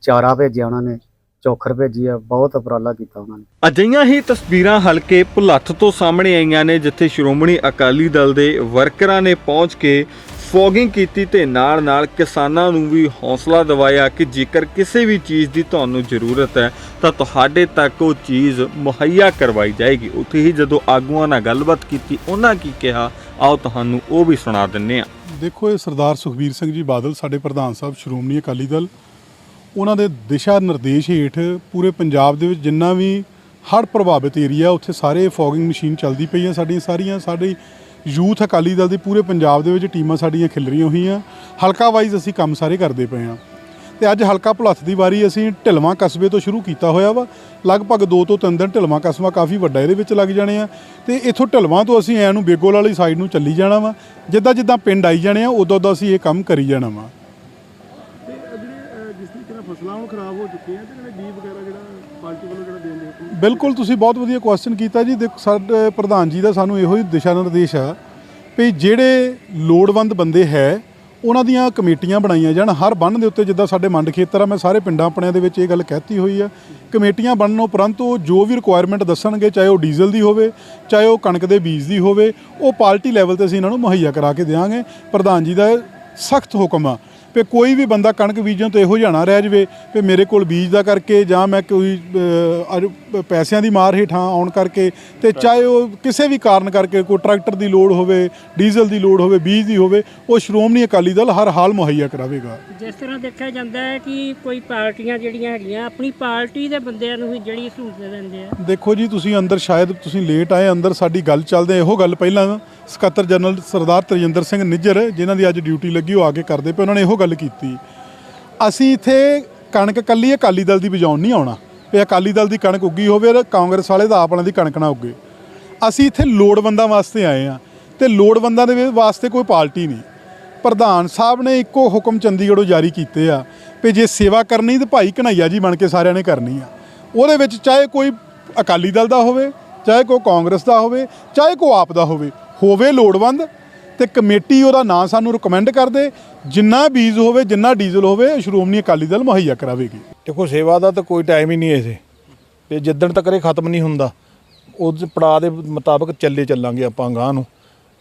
ਚਾਰਾ ਭੇਜਿਆ ਉਹਨਾਂ ਨੇ। ਚੋਖਰ ਭੇਜੀ ਆ ਬਹੁਤ ਉਪਰਾਲਾ ਕੀਤਾ ਉਹਨਾਂ ਨੇ। ਅਜਿਹੀਆਂ ਹੀ ਤਸਵੀਰਾਂ ਹਲਕੇ ਭੁਲੱਥ ਤੋਂ ਸਾਹਮਣੇ ਆਈਆਂ ਨੇ ਜਿੱਥੇ ਸ਼੍ਰੋਮਣੀ ਅਕਾਲੀ ਦਲ ਦੇ ਵਰਕਰਾਂ ਨੇ ਪਹੁੰਚ ਕੇ ਫੋਗਿੰਗ ਕੀਤੀ ਤੇ ਨਾਲ-ਨਾਲ ਕਿਸਾਨਾਂ ਨੂੰ ਵੀ ਹੌਸਲਾ ਦਿਵਾਇਆ ਕਿ ਜੇਕਰ ਕਿਸੇ ਵੀ ਚੀਜ਼ ਦੀ ਤੁਹਾਨੂੰ ਜ਼ਰੂਰਤ ਹੈ ਤਾਂ ਤੁਹਾਡੇ ਤੱਕ ਉਹ ਚੀਜ਼ ਮੁਹੱਈਆ ਕਰਵਾਈ ਜਾਏਗੀ। ਉੱਥੇ ਹੀ ਜਦੋਂ ਆਗੂਆਂ ਨਾਲ ਗੱਲਬਾਤ ਕੀਤੀ ਉਹਨਾਂ ਕੀ ਕਿਹਾ ਆਓ ਤੁਹਾਨੂੰ ਉਹ ਵੀ ਸੁਣਾ ਦਿੰਨੇ ਆ ਦੇਖੋ ਇਹ ਸਰਦਾਰ ਸੁਖਬੀਰ ਸਿੰਘ ਜੀ ਬਾਦਲ ਸਾਡੇ ਪ੍ਰਧਾਨ ਸਾਹਿਬ ਸ਼੍ਰੋਮਣੀ ਅਕਾਲੀ ਦਲ ਉਹਨਾਂ ਦੇ ਦਿਸ਼ਾ ਨਿਰਦੇਸ਼ ਹੇਠ ਪੂਰੇ ਪੰਜਾਬ ਦੇ ਵਿੱਚ ਜਿੰਨਾ ਵੀ ਹੜ੍ਹ ਪ੍ਰਭਾਵਿਤ ਏਰੀਆ, ਉੱਥੇ ਸਾਰੇ ਫੋਗਿੰਗ ਮਸ਼ੀਨ ਚੱਲਦੀ ਪਈ ਪਈਆਂ ਸਾਡੀਆਂ ਸਾਰੀਆਂ। ਸਾਡੀ ਯੂਥ ਅਕਾਲੀ ਦਲ ਦੀ ਪੂਰੇ ਪੰਜਾਬ ਦੇ ਵਿੱਚ ਟੀਮਾਂ ਸਾਡੀਆਂ ਖਿਲ ਰਹੀਆਂ ਹੋਈਆਂ। ਹਲਕਾ ਵਾਈਜ਼ ਅਸੀਂ ਕੰਮ ਸਾਰੇ ਕਰਦੇ ਪਏ ਹਾਂ। ਤੇ ਅੱਜ ਹਲਕਾ ਭੁਲੱਥ ਦੀ ਵਾਰੀ ਅਸੀਂ ਢਿਲਵਾਂ ਕਸਬੇ ਤੋਂ ਸ਼ੁਰੂ ਕੀਤਾ ਹੋਇਆ ਵਾ। ਲਗਭਗ 2 ਤੋਂ 3 ਦਿਨ ਢਿਲਵਾਂ ਕਸਬਾ ਕਾਫੀ ਵੱਡਾ ਇਹਦੇ ਵਿੱਚ ਲੱਗ ਜਾਣੇ ਆ। ਤੇ ਇੱਥੋਂ ਢਿਲਵਾਂ ਤੋਂ ਅਸੀਂ ਐ ਨੂੰ ਬੇਗੋਲ ਵਾਲੀ ਸਾਈਡ ਨੂੰ ਚੱਲੀ ਜਾਣਾ ਵਾ। ਜਿੱਦਾਂ ਜਿੱਦਾਂ ਪਿੰਡ ਆਈ ਜਾਣੇ ਆ ਉਦੋਂ ਉਦੋਂ ਅਸੀਂ ਇਹ ਕੰਮ ਕਰੀ ਜਾਣਾ ਵਾ। ਫਸਲਾਂ ਹੁਣ ਖਰਾਬ ਹੋ ਚੁੱਕੀਆਂ ਤੇ ਜਿਹੜੇ ਬੀਜ ਵਗੈਰਾ ਜਿਹੜਾ ਪਾਰਟੀ ਵੱਲੋਂ ਜਿਹੜਾ ਦੇਣ ਦੇ ਬਿਲਕੁਲ, ਤੁਸੀਂ ਬਹੁਤ ਵਧੀਆ ਕੁਐਸਚਨ ਕੀਤਾ ਜੀ। ਦੇਖੋ, ਸਾਡੇ ਪ੍ਰਧਾਨ ਜੀ ਦਾ ਸਾਨੂੰ ਇਹੋ ਹੀ ਦਿਸ਼ਾ ਨਿਰਦੇਸ਼ ਆ ਵੀ ਜਿਹੜੇ ਲੋੜਵੰਦ ਬੰਦੇ ਹੈ, ਉਹਨਾਂ ਦੀਆਂ ਕਮੇਟੀਆਂ ਬਣਾਈਆਂ ਜਾਣ। ਹਰ ਬੰਨ ਦੇ ਉੱਤੇ ਜਿੱਦਾਂ ਸਾਡੇ ਮੰਡ ਖੇਤਰ ਆ, ਮੈਂ ਸਾਰੇ ਪਿੰਡਾਂ ਆਪਣਿਆਂ ਦੇ ਵਿੱਚ ਇਹ ਗੱਲ ਕਹਿਤੀ ਹੋਈ ਆ। ਕਮੇਟੀਆਂ ਬਣਨ ਉਪਰੰਤ ਉਹ ਜੋ ਵੀ ਰਿਕੁਆਇਰਮੈਂਟ ਦੱਸਣਗੇ, ਚਾਹੇ ਉਹ ਡੀਜ਼ਲ ਦੀ ਹੋਵੇ, ਚਾਹੇ ਉਹ ਕਣਕ ਦੇ ਬੀਜ ਦੀ ਹੋਵੇ, ਉਹ ਪਾਰਟੀ ਲੈਵਲ ਤੇ ਅਸੀਂ ਇਹਨਾਂ ਨੂੰ ਮੁਹੱਈਆ ਕਰਾ ਕੇ ਦੇਵਾਂਗੇ ਪ੍ਰਧਾਨ ਜੀ ਦਾ ਸਖਤ ਹੁਕਮ ਆ। ਵੀ ਕੋਈ ਵੀ ਬੰਦਾ ਕਣਕ ਬੀਜਣ ਤੋਂ ਇਹੋ ਜਾਣਾ ਰਹਿ ਜਵੇ ਵੀ ਮੇਰੇ ਕੋਲ ਬੀਜ ਦਾ ਕਰਕੇ ਜਾਂ ਮੈਂ ਕੋਈ ਪੈਸਿਆਂ ਦੀ ਮਾਰ ਹੇਠਾਂ ਆਉਣ ਕਰਕੇ ਤੇ ਚਾਹੇ ਉਹ ਕਿਸੇ ਵੀ ਕਾਰਨ ਕਰਕੇ ਕੋਈ ਟਰੈਕਟਰ ਦੀ ਲੋੜ ਹੋਵੇ ਡੀਜ਼ਲ ਦੀ ਲੋੜ ਹੋਵੇ ਬੀਜ ਦੀ ਹੋਵੇ ਉਹ ਸ਼੍ਰੋਮਣੀ ਅਕਾਲੀ ਦਲ ਹਰ ਹਾਲ ਮੁਹੱਈਆ ਕਰਾਵੇਗਾ। ਜਿਸ ਤਰ੍ਹਾਂ ਦੇਖਿਆ ਜਾਂਦਾ ਹੈ ਕਿ ਕੋਈ ਪਾਰਟੀਆਂ ਜਿਹੜੀਆਂ ਹੈਗੀਆਂ ਆਪਣੀ ਪਾਰਟੀ ਦੇ ਬੰਦਿਆਂ ਨੂੰ ਹੀ ਜਿਹੜੀ ਸਹੂਲਤ ਦਿੰਦੇ ਆ। ਦੇਖੋ ਜੀ ਤੁਸੀਂ ਅੰਦਰ ਸ਼ਾਇਦ ਤੁਸੀਂ ਲੇਟ ਆਏ ਅੰਦਰ ਸਾਡੀ ਗੱਲ ਚੱਲਦੇ ਇਹੋ ਗੱਲ ਪਹਿਲਾਂ ਸਕੱਤਰ ਜਨਰਲ ਸਰਦਾਰ ਤਰਜਿੰਦਰ ਸਿੰਘ ਨਿੱਜਰ ਜਿਨ੍ਹਾਂ ਦੀ ਅੱਜ ਡਿਊਟੀ ਲੱਗੀ ਉਹ ਆ ਕੇ ਕਰਦੇ ਪਏ ਉਹਨਾਂ ਨੇ ਇਹੋ ਗੱਲ ਕੀਤੀ। ਅਸੀਂ ਇੱਥੇ ਕਣਕ ਕੱਲੀ ਅਕਾਲੀ ਦਲ ਦੀ ਵਜਾਉਣ ਨਹੀਂ ਆਉਣਾ। ਵੀ ਅਕਾਲੀ ਦਲ ਦੀ ਕਣਕ ਉੱਗੀ ਹੋਵੇ ਤੇ ਕਾਂਗਰਸ ਵਾਲੇ ਦਾ ਆਪਣਾ ਦੀ ਕਣਕ ਨਾ ਉੱਗੇ। ਅਸੀਂ ਇੱਥੇ ਲੋੜਵੰਦਾਂ ਵਾਸਤੇ ਆਏ ਆ ਤੇ ਲੋੜਵੰਦਾਂ ਦੇ ਵਾਸਤੇ ਕੋਈ ਪਾਰਟੀ ਨਹੀਂ। ਪ੍ਰਧਾਨ ਸਾਹਿਬ ਨੇ ਇੱਕੋ ਹੁਕਮ ਚੰਡੀਗੜ੍ਹੋਂ ਜਾਰੀ ਕੀਤੇ ਆ ਵੀ ਜੇ ਸੇਵਾ ਕਰਨੀ ਤੇ ਭਾਈ ਕਨਈਆ ਜੀ ਬਣ ਕੇ ਸਾਰਿਆਂ ਨੇ ਕਰਨੀ ਆ। ਉਹਦੇ ਵਿੱਚ ਚਾਹੇ ਕੋਈ ਅਕਾਲੀ ਦਲ ਦਾ ਹੋਵੇ, ਚਾਹੇ ਕੋਈ ਕਾਂਗਰਸ ਦਾ ਹੋਵੇ, ਚਾਹੇ ਕੋਈ ਆਪ ਦਾ ਹੋਵੇ ਹੋਵੇ ਲੋੜਵੰਦ ਤੇ ਕਮੇਟੀ ਉਹਦਾ ਨਾਂ ਸਾਨੂੰ ਰეკਮੈਂਡ ਕਰਦੇ ਜਿੰਨਾ ਬੀਜ ਹੋਵੇ, ਜਿੰਨਾ ਡੀਜ਼ਲ ਹੋਵੇ, ਸ਼੍ਰੋਮਣੀ ਅਕਾਲੀ ਦਲ ਮੁਹੱਈਆ ਕਰਾਵੇਗੀ। ਦੇਖੋ, ਸੇਵਾ ਦਾ ਤਾਂ ਕੋਈ ਟਾਈਮ ਹੀ ਨਹੀਂ ਐਸੇ ਤੇ ਜਿੱਦਣ ਤੱਕ ਇਹ ਖਤਮ ਨਹੀਂ ਹੁੰਦਾ, ਉਸ ਪੜਾਅ ਦੇ ਮੁਤਾਬਕ ਚੱਲੇ ਚੱਲਾਂਗੇ ਆਪਾਂ ਗਾਂ ਨੂੰ।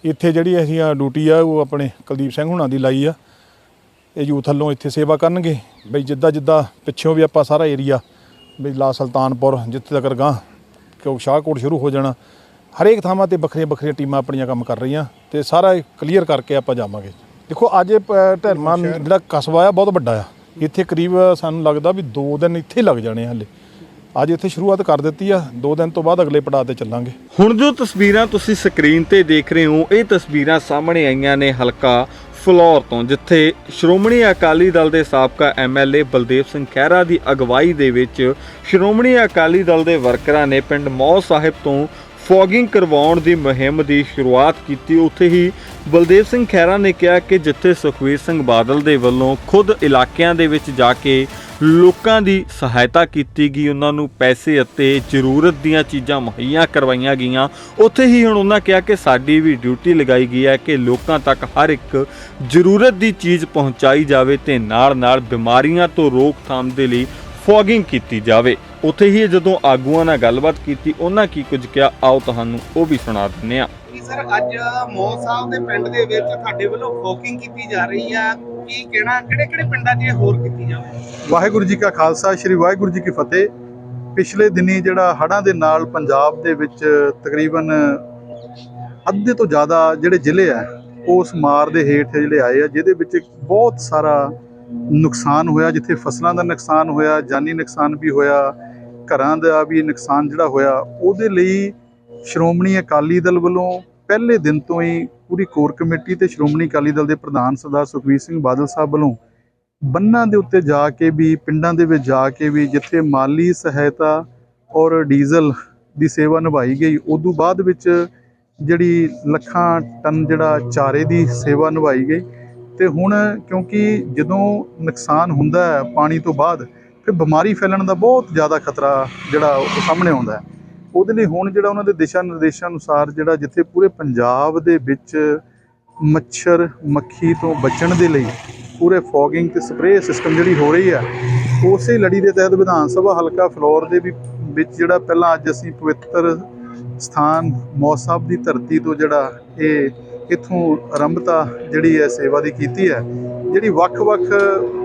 ਇੱਥੇ ਜਿਹੜੀ ਅਸੀਂ ਆ ਡਿਊਟੀ ਆ, ਉਹ ਆਪਣੇ ਕੁਲਦੀਪ ਸਿੰਘ ਹੁਣਾਂ ਦੀ ਲਾਈ ਆ। ਇਹ ਯੂਥ ਵੱਲੋਂ ਇੱਥੇ ਸੇਵਾ ਕਰਨਗੇ। ਬਈ ਜਿੱਦਾਂ ਜਿੱਦਾਂ ਪਿੱਛੋਂ ਵੀ ਆਪਾਂ ਸਾਰਾ ਏਰੀਆ ਬਈ ਲਾ ਸੁਲਤਾਨਪੁਰ, ਜਿੱਥੇ ਤੱਕ ਗਾਂ ਕਿਉਂ ਸ਼ਾਹਕੋਟ ਸ਼ੁਰੂ ਹੋ ਜਾਣਾ। ਹਰੇਕ ਥਾਵਾਂ ਤੇ ਵੱਖਰੀਆਂ ਵੱਖਰੀਆਂ ਟੀਮਾਂ ਆਪਣੀਆਂ ਕੰਮ ਕਰ ਰਹੀਆਂ ਤੇ ਸਾਰਾ ਕਲੀਅਰ ਕਰਕੇ ਆਪਾਂ ਜਾਵਾਂਗੇ। ਦੇਖੋ ਅੱਜ ਢਰਮਾ ਜਿਹੜਾ ਕਸਬਾ ਆ ਬਹੁਤ ਵੱਡਾ ਆ। ਇੱਥੇ ਕਰੀਬ ਸਾਨੂੰ ਲੱਗਦਾ ਵੀ 2 ਦਿਨ ਇੱਥੇ ਲੱਗ ਜਾਣੇ ਹਲੇ। ਅੱਜ ਇੱਥੇ ਸ਼ੁਰੂਆਤ ਕਰ ਦਿੱਤੀ ਆ 2 ਦਿਨ ਤੋਂ ਬਾਅਦ ਅਗਲੇ ਪੜਾਅ ਤੇ ਚੱਲਾਂਗੇ। ਹੁਣ ਜੋ ਤਸਵੀਰਾਂ ਤੁਸੀਂ ਸਕਰੀਨ ਤੇ ਦੇਖ ਰਹੇ ਹੋ ਇਹ ਤਸਵੀਰਾਂ ਸਾਹਮਣੇ ਆਈਆਂ ਨੇ ਹਲਕਾ ਫਲੋਰ ਤੋਂ ਜਿੱਥੇ ਸ਼੍ਰੋਮਣੀ ਅਕਾਲੀ ਦਲ ਦੇ ਸਾਬਕਾ ਐਮਐਲਏ ਬਲਦੇਵ ਸਿੰਘ ਖਹਿਰਾ ਦੀ ਅਗਵਾਈ ਦੇ ਵਿੱਚ ਸ਼੍ਰੋਮਣੀ ਅਕਾਲੀ ਦਲ ਦੇ ਵਰਕਰਾਂ ਨੇ ਪਿੰਡ ਮੌ ਸਾਹਿਬ ਤੋਂ ਫੋਗਿੰਗ ਕਰਵਾਉਣ ਦੀ ਮੁਹਿੰਮ ਦੀ ਸ਼ੁਰੂਆਤ ਕੀਤੀ, ਉੱਥੇ ਹੀ ਬਲਦੇਵ ਸਿੰਘ ਖਹਿਰਾ ਨੇ ਕਿਹਾ ਕਿ ਜਿੱਥੇ ਸੁਖਵੀਰ ਸਿੰਘ ਬਾਦਲ ਦੇ ਵੱਲੋਂ ਖੁਦ ਇਲਾਕਿਆਂ ਦੇ ਵਿੱਚ ਜਾ ਕੇ ਲੋਕਾਂ ਦੀ ਸਹਾਇਤਾ ਕੀਤੀ ਗਈ, ਉਹਨਾਂ ਨੂੰ ਪੈਸੇ ਅਤੇ ਜ਼ਰੂਰਤ ਦੀਆਂ ਚੀਜ਼ਾਂ ਮੁਹੱਈਆ ਕਰਵਾਈਆਂ ਗਈਆਂ, ਉੱਥੇ ਹੀ ਹੁਣ ਉਹਨਾਂ ਕਿਹਾ ਕਿ ਸਾਡੀ ਵੀ ਡਿਊਟੀ ਲਗਾਈ ਗਈ ਹੈ ਕਿ ਲੋਕਾਂ ਤੱਕ ਹਰ ਇੱਕ ਜ਼ਰੂਰਤ ਦੀ ਚੀਜ਼ ਪਹੁੰਚਾਈ ਜਾਵੇ ਤੇ ਨਾਲ-ਨਾਲ ਬਿਮਾਰੀਆਂ ਤੋਂ ਰੋਕਥਾਮ ਦੇ ਲਈ ਫੋਗਿੰਗ ਕੀਤੀ ਜਾਵੇ। ਉੱਥੇ ਹੀ ਜਦੋਂ ਆਗੂਆਂ ਨਾਲ ਗੱਲਬਾਤ ਕੀਤੀ ਉਹਨਾਂ ਕੀ ਕੁਝ ਕਿਹਾ ਆਓ ਤੁਹਾਨੂੰ ਉਹ ਵੀ ਸੁਣਾ ਦਿੰਦੇ ਹਾਂ। ਸਰ ਅੱਜ ਮੋਹ ਸਾਹਿਬ ਦੇ ਪਿੰਡ ਦੇ ਵਿੱਚ ਤੁਹਾਡੇ ਵੱਲੋਂ ਫੋਕਿੰਗ ਕੀਤੀ ਜਾ ਰਹੀ ਆ। ਕੀ ਕਹਿਣਾ ਕਿਹੜੇ ਕਿਹੜੇ ਪਿੰਡਾਂ 'ਚ ਇਹ ਹੋਰ ਕੀਤੀ ਜਾਵੇ? ਵਾਹਿਗੁਰੂ ਜੀ ਕਾ ਖਾਲਸਾ ਸ੍ਰੀ ਵਾਹਿਗੁਰੂ ਜੀ ਕੀ ਫਤਿਹ। ਪਿਛਲੇ ਦਿਨੀ ਜਿਹੜਾ ਹੜ੍ਹਾਂ ਦੇ ਨਾਲ ਪੰਜਾਬ ਦੇ ਵਿੱਚ ਤਕਰੀਬਨ ਅੱਧੇ ਤੋਂ ਜ਼ਿਆਦਾ ਜਿਹੜੇ ਜ਼ਿਲ੍ਹੇ ਆ ਉਸ ਮਾਰ ਦੇ ਹੇਠ ਜਿਹੜੇ ਆਏ ਆ ਜਿਹਦੇ ਵਿੱਚ ਬਹੁਤ ਸਾਰਾ ਨੁਕਸਾਨ ਹੋਇਆ, ਜਿੱਥੇ ਫਸਲਾਂ ਦਾ ਨੁਕਸਾਨ ਹੋਇਆ, ਜਾਨੀ ਨੁਕਸਾਨ ਵੀ ਹੋਇਆ, ਘਰਾਂ ਦਾ ਵੀ ਨੁਕਸਾਨ ਜਿਹੜਾ ਹੋਇਆ, ਉਹਦੇ ਲਈ ਸ਼੍ਰੋਮਣੀ ਅਕਾਲੀ ਦਲ ਵੱਲੋਂ ਪਹਿਲੇ ਦਿਨ ਤੋਂ ਹੀ ਪੂਰੀ ਕੋਰ ਕਮੇਟੀ ਤੇ ਸ਼੍ਰੋਮਣੀ ਅਕਾਲੀ ਦਲ ਦੇ ਪ੍ਰਧਾਨ ਸਰਦਾਰ ਸੁਖਬੀਰ ਸਿੰਘ ਬਾਦਲ ਸਾਹਿਬ ਵੱਲੋਂ ਬੰਨਾਂ ਦੇ ਉੱਤੇ ਜਾ ਕੇ ਵੀ, ਪਿੰਡਾਂ ਦੇ ਵਿੱਚ ਜਾ ਕੇ ਵੀ, ਜਿੱਥੇ ਮਾਲੀ ਸਹਾਇਤਾ ਔਰ ਡੀਜ਼ਲ ਦੀ ਸੇਵਾ ਨਿਭਾਈ ਗਈ, ਉਦੋਂ ਬਾਅਦ ਵਿੱਚ ਜਿਹੜੀ ਲੱਖਾਂ ਟਨ ਜਿਹੜਾ ਚਾਰੇ ਦੀ ਸੇਵਾ ਨਿਭਾਈ ਗਈ। ਤੇ ਹੁਣ ਕਿਉਂਕਿ ਜਦੋਂ ਨੁਕਸਾਨ ਹੁੰਦਾ ਹੈ ਪਾਣੀ ਤੋਂ ਬਾਅਦ, ਫਿਰ ਬਿਮਾਰੀ ਫੈਲਣ ਦਾ ਬਹੁਤ ਜ਼ਿਆਦਾ ਖਤਰਾ ਜਿਹੜਾ ਉਹ ਸਾਹਮਣੇ ਆਉਂਦਾ ਹੈ। ਉਹਦੇ ਲਈ ਹੁਣ ਜਿਹੜਾ ਉਹਨਾਂ ਦੇ ਦਿਸ਼ਾ ਨਿਰਦੇਸ਼ਾਂ ਅਨੁਸਾਰ ਜਿਹੜਾ ਜਿੱਥੇ ਪੂਰੇ ਪੰਜਾਬ ਦੇ ਵਿੱਚ ਮੱਛਰ ਮੱਖੀ ਤੋਂ ਬਚਣ ਦੇ ਲਈ ਪੂਰੇ ਫੋਗਿੰਗ ਤੇ ਸਪਰੇਅ ਸਿਸਟਮ ਜਿਹੜੀ ਹੋ ਰਹੀ ਹੈ, ਉਸੇ ਲੜੀ ਦੇ ਤਹਿਤ ਵਿਧਾਨ ਸਭਾ ਹਲਕਾ ਫਲੋਰ ਦੇ ਵੀ ਵਿੱਚ ਜਿਹੜਾ ਪਹਿਲਾਂ ਅੱਜ ਅਸੀਂ ਪਵਿੱਤਰ ਸਥਾਨ ਮੌਸਾਬ ਦੀ ਧਰਤੀ ਤੋਂ ਜਿਹੜਾ ਇਹ ਇਥੋਂ ਆਰੰਭਤਾ ਜਿਹੜੀ ਹੈ, ਸੇਵਾ ਦੀ ਕੀਤੀ ਹੈ, ਜਿਹੜੀ ਵੱਖ-ਵੱਖ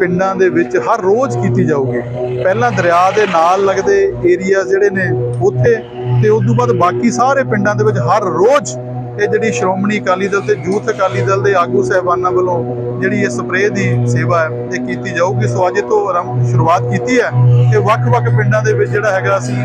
ਪਿੰਡਾਂ ਦੇ ਵਿੱਚ ਹਰ ਰੋਜ਼ ਕੀਤੀ ਜਾਊਗੀ। ਪਹਿਲਾਂ ਦਰਿਆ ਦੇ ਨਾਲ ਲੱਗਦੇ ਏਰੀਆ ਜਿਹੜੇ ਨੇ ਉੱਥੇ ਤੇ ਉਸ ਤੋਂ ਬਾਅਦ ਬਾਕੀ ਸਾਰੇ ਪਿੰਡਾਂ ਦੇ ਵਿੱਚ ਹਰ ਰੋਜ਼ ਇਹ ਜਿਹੜੀ ਸ਼੍ਰੋਮਣੀ ਅਕਾਲੀ ਦਲ ਤੇ ਯੂਥ ਅਕਾਲੀ ਦਲ ਦੇ ਆਗੂ ਸਹਿਬਾਨਾਂ ਵੱਲੋਂ ਜਿਹੜੀ ਇਹ ਸਪਰੇਅ ਦੀ ਸੇਵਾ ਹੈ, ਇਹ ਕੀਤੀ ਜਾਊਗੀ। ਸੋ ਅੱਜ ਤੋਂ ਆਰੰਭ ਸ਼ੁਰੂਆਤ ਕੀਤੀ ਹੈ ਤੇ ਵੱਖ-ਵੱਖ ਪਿੰਡਾਂ ਦੇ ਵਿੱਚ ਜਿਹੜਾ ਹੈਗਾ, ਅਸੀਂ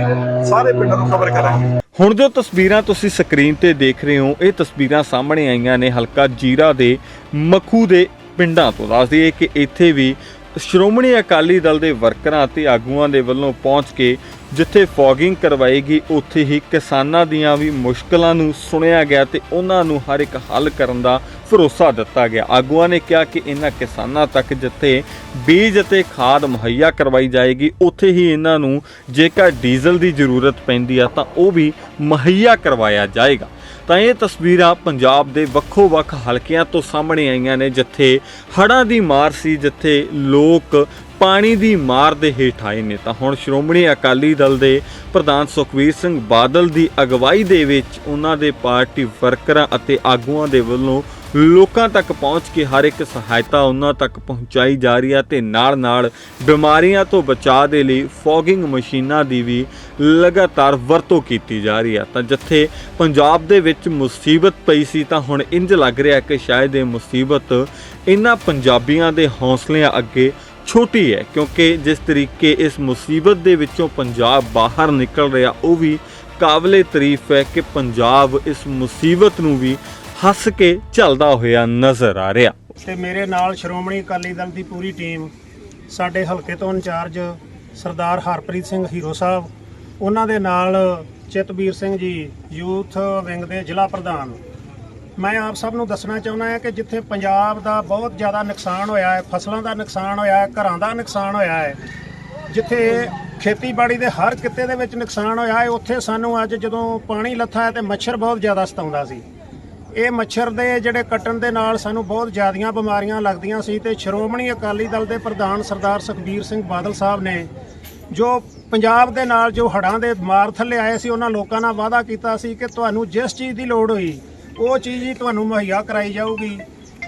ਸਾਰੇ ਪਿੰਡਾਂ ਨੂੰ ਕਵਰ ਕਰਾਂਗੇ। ਹੁਣ ਜੋ ਤਸਵੀਰਾਂ ਤੁਸੀਂ ਸਕਰੀਨ ਤੇ ਦੇਖ ਰਹੇ ਹੋ, ਇਹ ਤਸਵੀਰਾਂ ਸਾਹਮਣੇ ਆਈਆਂ ਨੇ ਹਲਕਾ ਜੀਰਾ ਦੇ ਮਖੂ ਦੇ ਪਿੰਡਾਂ ਤੋਂ। ਦੱਸ ਦਈਏ ਕਿ ਇੱਥੇ ਵੀ ਸ਼੍ਰੋਮਣੀ ਅਕਾਲੀ ਦਲ ਦੇ ਵਰਕਰਾਂ ਅਤੇ ਆਗੂਆਂ ਦੇ ਵੱਲੋਂ ਪਹੁੰਚ ਕੇ ਜਿੱਥੇ ਫੌਗਿੰਗ ਕਰਵਾਈ ਗਈ ਉੱਥੇ ਹੀ ਕਿਸਾਨਾਂ ਦੀਆਂ ਵੀ ਮੁਸ਼ਕਲਾਂ ਨੂੰ ਸੁਣਿਆ ਗਿਆ ਤੇ ਉਹਨਾਂ ਨੂੰ ਹਰ ਇੱਕ ਹੱਲ ਕਰਨ ਦਾ ਭਰੋਸਾ ਦਿੱਤਾ ਗਿਆ। ਆਗੂਆਂ ਨੇ ਕਿਹਾ ਕਿ ਇਹਨਾਂ ਕਿਸਾਨਾਂ ਤੱਕ ਜਿੱਥੇ ਬੀਜ ਅਤੇ ਖਾਦ ਮੁਹੱਈਆ ਕਰਵਾਈ ਜਾਏਗੀ, ਉੱਥੇ ਹੀ ਇਹਨਾਂ ਨੂੰ ਜੇਕਰ ਡੀਜ਼ਲ ਦੀ ਜ਼ਰੂਰਤ ਪੈਂਦੀ ਆ ਤਾਂ ਉਹ ਵੀ ਮੁਹੱਈਆ ਕਰਵਾਇਆ ਜਾਏਗਾ। ਤਾਂ ਇਹ ਤਸਵੀਰਾਂ ਪੰਜਾਬ ਦੇ ਵੱਖੋ-ਵੱਖ ਹਲਕਿਆਂ ਤੋਂ ਸਾਹਮਣੇ ਆਈਆਂ ਨੇ, ਜਿੱਥੇ ਹੜ੍ਹਾਂ ਦੀ ਮਾਰ ਸੀ, ਜਿੱਥੇ ਲੋਕ ਪਾਣੀ ਦੀ ਮਾਰ ਦੇ ਹੇਠ ਆਏ ਨੇ। ਤਾਂ ਹੁਣ ਸ਼੍ਰੋਮਣੀ ਅਕਾਲੀ ਦਲ ਦੇ ਪ੍ਰਧਾਨ ਸੁਖਵੀਰ ਸਿੰਘ ਬਾਦਲ ਦੀ ਅਗਵਾਈ ਦੇ ਵਿੱਚ ਉਹਨਾਂ ਦੇ ਪਾਰਟੀ ਵਰਕਰਾਂ ਅਤੇ ਆਗੂਆਂ ਦੇ ਵੱਲੋਂ ਲੋਕਾਂ ਤੱਕ ਪਹੁੰਚ ਕੇ ਹਰ ਇੱਕ ਸਹਾਇਤਾ ਉਹਨਾਂ ਤੱਕ ਪਹੁੰਚਾਈ ਜਾ ਰਹੀ ਹੈ ਤੇ ਨਾਲ-ਨਾਲ ਬਿਮਾਰੀਆਂ ਤੋਂ ਬਚਾਅ ਦੇ ਲਈ ਫੌਗਿੰਗ ਮਸ਼ੀਨਾਂ ਦੀ ਵੀ ਲਗਾਤਾਰ ਵਰਤੋਂ ਕੀਤੀ ਜਾ ਰਹੀ ਹੈ ਤਾਂ ਜਿੱਥੇ ਪੰਜਾਬ ਦੇ ਵਿੱਚ ਮੁਸੀਬਤ ਪਈ ਸੀ ਤਾਂ ਹੁਣ ਇੰਜ ਲੱਗ ਰਿਹਾ ਕਿ ਸ਼ਾਇਦ ਇਹ ਮੁਸੀਬਤ ਇਹਨਾਂ ਪੰਜਾਬੀਆਂ ਦੇ ਹੌਸਲਿਆਂ ਅੱਗੇ ਛੋਟੀ ਹੈ, ਕਿਉਂਕਿ ਜਿਸ ਤਰੀਕੇ ਇਸ ਮੁਸੀਬਤ ਦੇ ਵਿੱਚੋਂ ਪੰਜਾਬ ਬਾਹਰ ਨਿਕਲ ਰਿਹਾ, ਉਹ ਵੀ ਕਾਬਲੇ ਤਾਰੀਫ ਹੈ ਕਿ ਪੰਜਾਬ ਇਸ ਮੁਸੀਬਤ ਨੂੰ ਵੀ ਹੱਸ ਕੇ ਚੱਲਦਾ ਹੋਇਆ ਨਜ਼ਰ ਆ ਰਿਹਾ। ਤੇ ਮੇਰੇ ਨਾਲ ਸ਼੍ਰੋਮਣੀ ਅਕਾਲੀ ਦਲ ਦੀ ਪੂਰੀ ਟੀਮ, ਸਾਡੇ ਹਲਕੇ ਤੋਂ ਇੰਚਾਰਜ ਸਰਦਾਰ ਹਰਪ੍ਰੀਤ ਸਿੰਘ ਹੀਰੋ ਸਾਹਿਬ, ਉਹਨਾਂ ਦੇ ਨਾਲ ਚਿਤਬੀਰ ਸਿੰਘ ਜੀ, ਯੂਥ ਵਿੰਗ ਦੇ ਜ਼ਿਲ੍ਹਾ ਪ੍ਰਧਾਨ। ਮੈਂ ਆਪ ਸਭ ਨੂੰ ਦੱਸਣਾ ਚਾਹੁੰਦਾ ਹਾਂ ਕਿ ਜਿੱਥੇ ਪੰਜਾਬ ਦਾ ਬਹੁਤ ਜ਼ਿਆਦਾ ਨੁਕਸਾਨ ਹੋਇਆ ਹੈ, ਫਸਲਾਂ ਦਾ ਨੁਕਸਾਨ ਹੋਇਆ ਹੈ, ਘਰਾਂ ਦਾ ਨੁਕਸਾਨ ਹੋਇਆ ਹੈ, ਜਿੱਥੇ ਖੇਤੀਬਾੜੀ ਦੇ ਹਰ ਕਿੱਤੇ ਦੇ ਵਿੱਚ ਨੁਕਸਾਨ ਹੋਇਆ ਹੈ, ਉੱਥੇ ਸਾਨੂੰ ਅੱਜ ਜਦੋਂ ਪਾਣੀ ਲੱਥਾ ਹੈ ਤੇ ਮੱਛਰ ਬਹੁਤ ਜ਼ਿਆਦਾ ਸਤਾਉਂਦਾ ਸੀ। ਇਹ ਮੱਛਰ ਦੇ ਜਿਹੜੇ ਕੱਟਣ ਦੇ ਨਾਲ ਸਾਨੂੰ ਬਹੁਤ ਜ਼ਿਆਦੀਆਂ ਬਿਮਾਰੀਆਂ ਲੱਗਦੀਆਂ ਸੀ ਤੇ ਸ਼੍ਰੋਮਣੀ ਅਕਾਲੀ ਦਲ ਦੇ ਪ੍ਰਧਾਨ ਸਰਦਾਰ ਸੁਖਬੀਰ ਸਿੰਘ ਬਾਦਲ ਸਾਹਿਬ ਨੇ ਜੋ ਪੰਜਾਬ ਦੇ ਨਾਲ ਜੋ ਹੜ੍ਹਾਂ ਦੇ ਮਾਰ ਥੱਲੇ ਆਏ ਸੀ ਉਹਨਾਂ ਲੋਕਾਂ ਨਾਲ ਵਾਅਦਾ ਕੀਤਾ ਸੀ ਕਿ ਤੁਹਾਨੂੰ ਜਿਸ ਚੀਜ਼ ਦੀ ਲੋੜ ਹੋਈ ਉਹ ਚੀਜ਼ ਹੀ ਤੁਹਾਨੂੰ ਮੁਹੱਈਆ ਕਰਾਈ ਜਾਊਗੀ।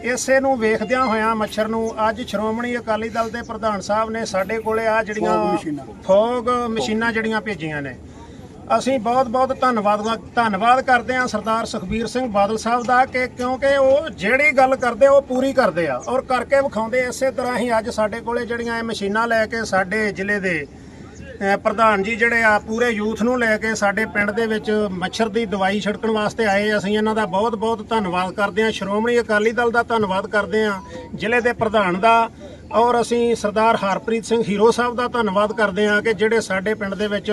ਇਸੇ ਨੂੰ ਵੇਖਦਿਆਂ ਹੋਇਆਂ ਮੱਛਰ ਨੂੰ ਅੱਜ ਸ਼੍ਰੋਮਣੀ ਅਕਾਲੀ ਦਲ ਦੇ ਪ੍ਰਧਾਨ ਸਾਹਿਬ ਨੇ ਸਾਡੇ ਕੋਲੇ ਆ ਜਿਹੜੀਆਂ ਫੌਗ ਮਸ਼ੀਨਾਂ ਜਿਹੜੀਆਂ ਭੇਜੀਆਂ ਨੇ। ਅਸੀਂ ਬਹੁਤ ਬਹੁਤ ਧੰਨਵਾਦ ਧੰਨਵਾਦ ਕਰਦੇ ਹਾਂ ਸਰਦਾਰ ਸੁਖਬੀਰ ਸਿੰਘ ਬਾਦਲ ਸਾਹਿਬ ਦਾ ਕਿ ਕਿਉਂਕਿ ਉਹ ਜਿਹੜੀ ਗੱਲ ਕਰਦੇ, ਉਹ ਪੂਰੀ ਕਰਦੇ ਆ ਔਰ ਕਰਕੇ ਵਿਖਾਉਂਦੇ ਇਸੇ ਤਰ੍ਹਾਂ ਹੀ ਅੱਜ ਸਾਡੇ ਕੋਲੇ ਜਿਹੜੀਆਂ ਇਹ ਮਸ਼ੀਨਾਂ ਲੈ ਕੇ ਸਾਡੇ ਜ਼ਿਲ੍ਹੇ ਦੇ ਪ੍ਰਧਾਨ ਜੀ ਜਿਹੜੇ ਆ, ਪੂਰੇ ਯੂਥ ਨੂੰ ਲੈ ਕੇ ਸਾਡੇ ਪਿੰਡ ਦੇ ਵਿੱਚ ਮੱਛਰ ਦੀ ਦਵਾਈ ਛਿੜਕਣ ਵਾਸਤੇ ਆਏ ਅਸੀਂ ਇਹਨਾਂ ਦਾ ਬਹੁਤ ਬਹੁਤ ਧੰਨਵਾਦ ਕਰਦੇ ਹਾਂ। ਸ਼੍ਰੋਮਣੀ ਅਕਾਲੀ ਦਲ ਦਾ ਧੰਨਵਾਦ ਕਰਦੇ ਹਾਂ, ਜ਼ਿਲ੍ਹੇ ਦੇ ਪ੍ਰਧਾਨ ਦਾ ਔਰ ਅਸੀਂ ਸਰਦਾਰ ਹਰਪ੍ਰੀਤ ਸਿੰਘ ਹੀਰੋ ਸਾਹਿਬ ਦਾ ਧੰਨਵਾਦ ਕਰਦੇ ਹਾਂ ਕਿ ਜਿਹੜੇ ਸਾਡੇ ਪਿੰਡ ਦੇ ਵਿੱਚ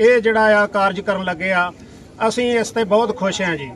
ਇਹ ਜਿਹੜਾ ਆ ਕਾਰਜ ਕਰਨ ਲੱਗੇ ਆ ਅਸੀਂ ਇਸ ਤੇ ਬਹੁਤ ਖੁਸ਼ ਹਾਂ ਜੀ।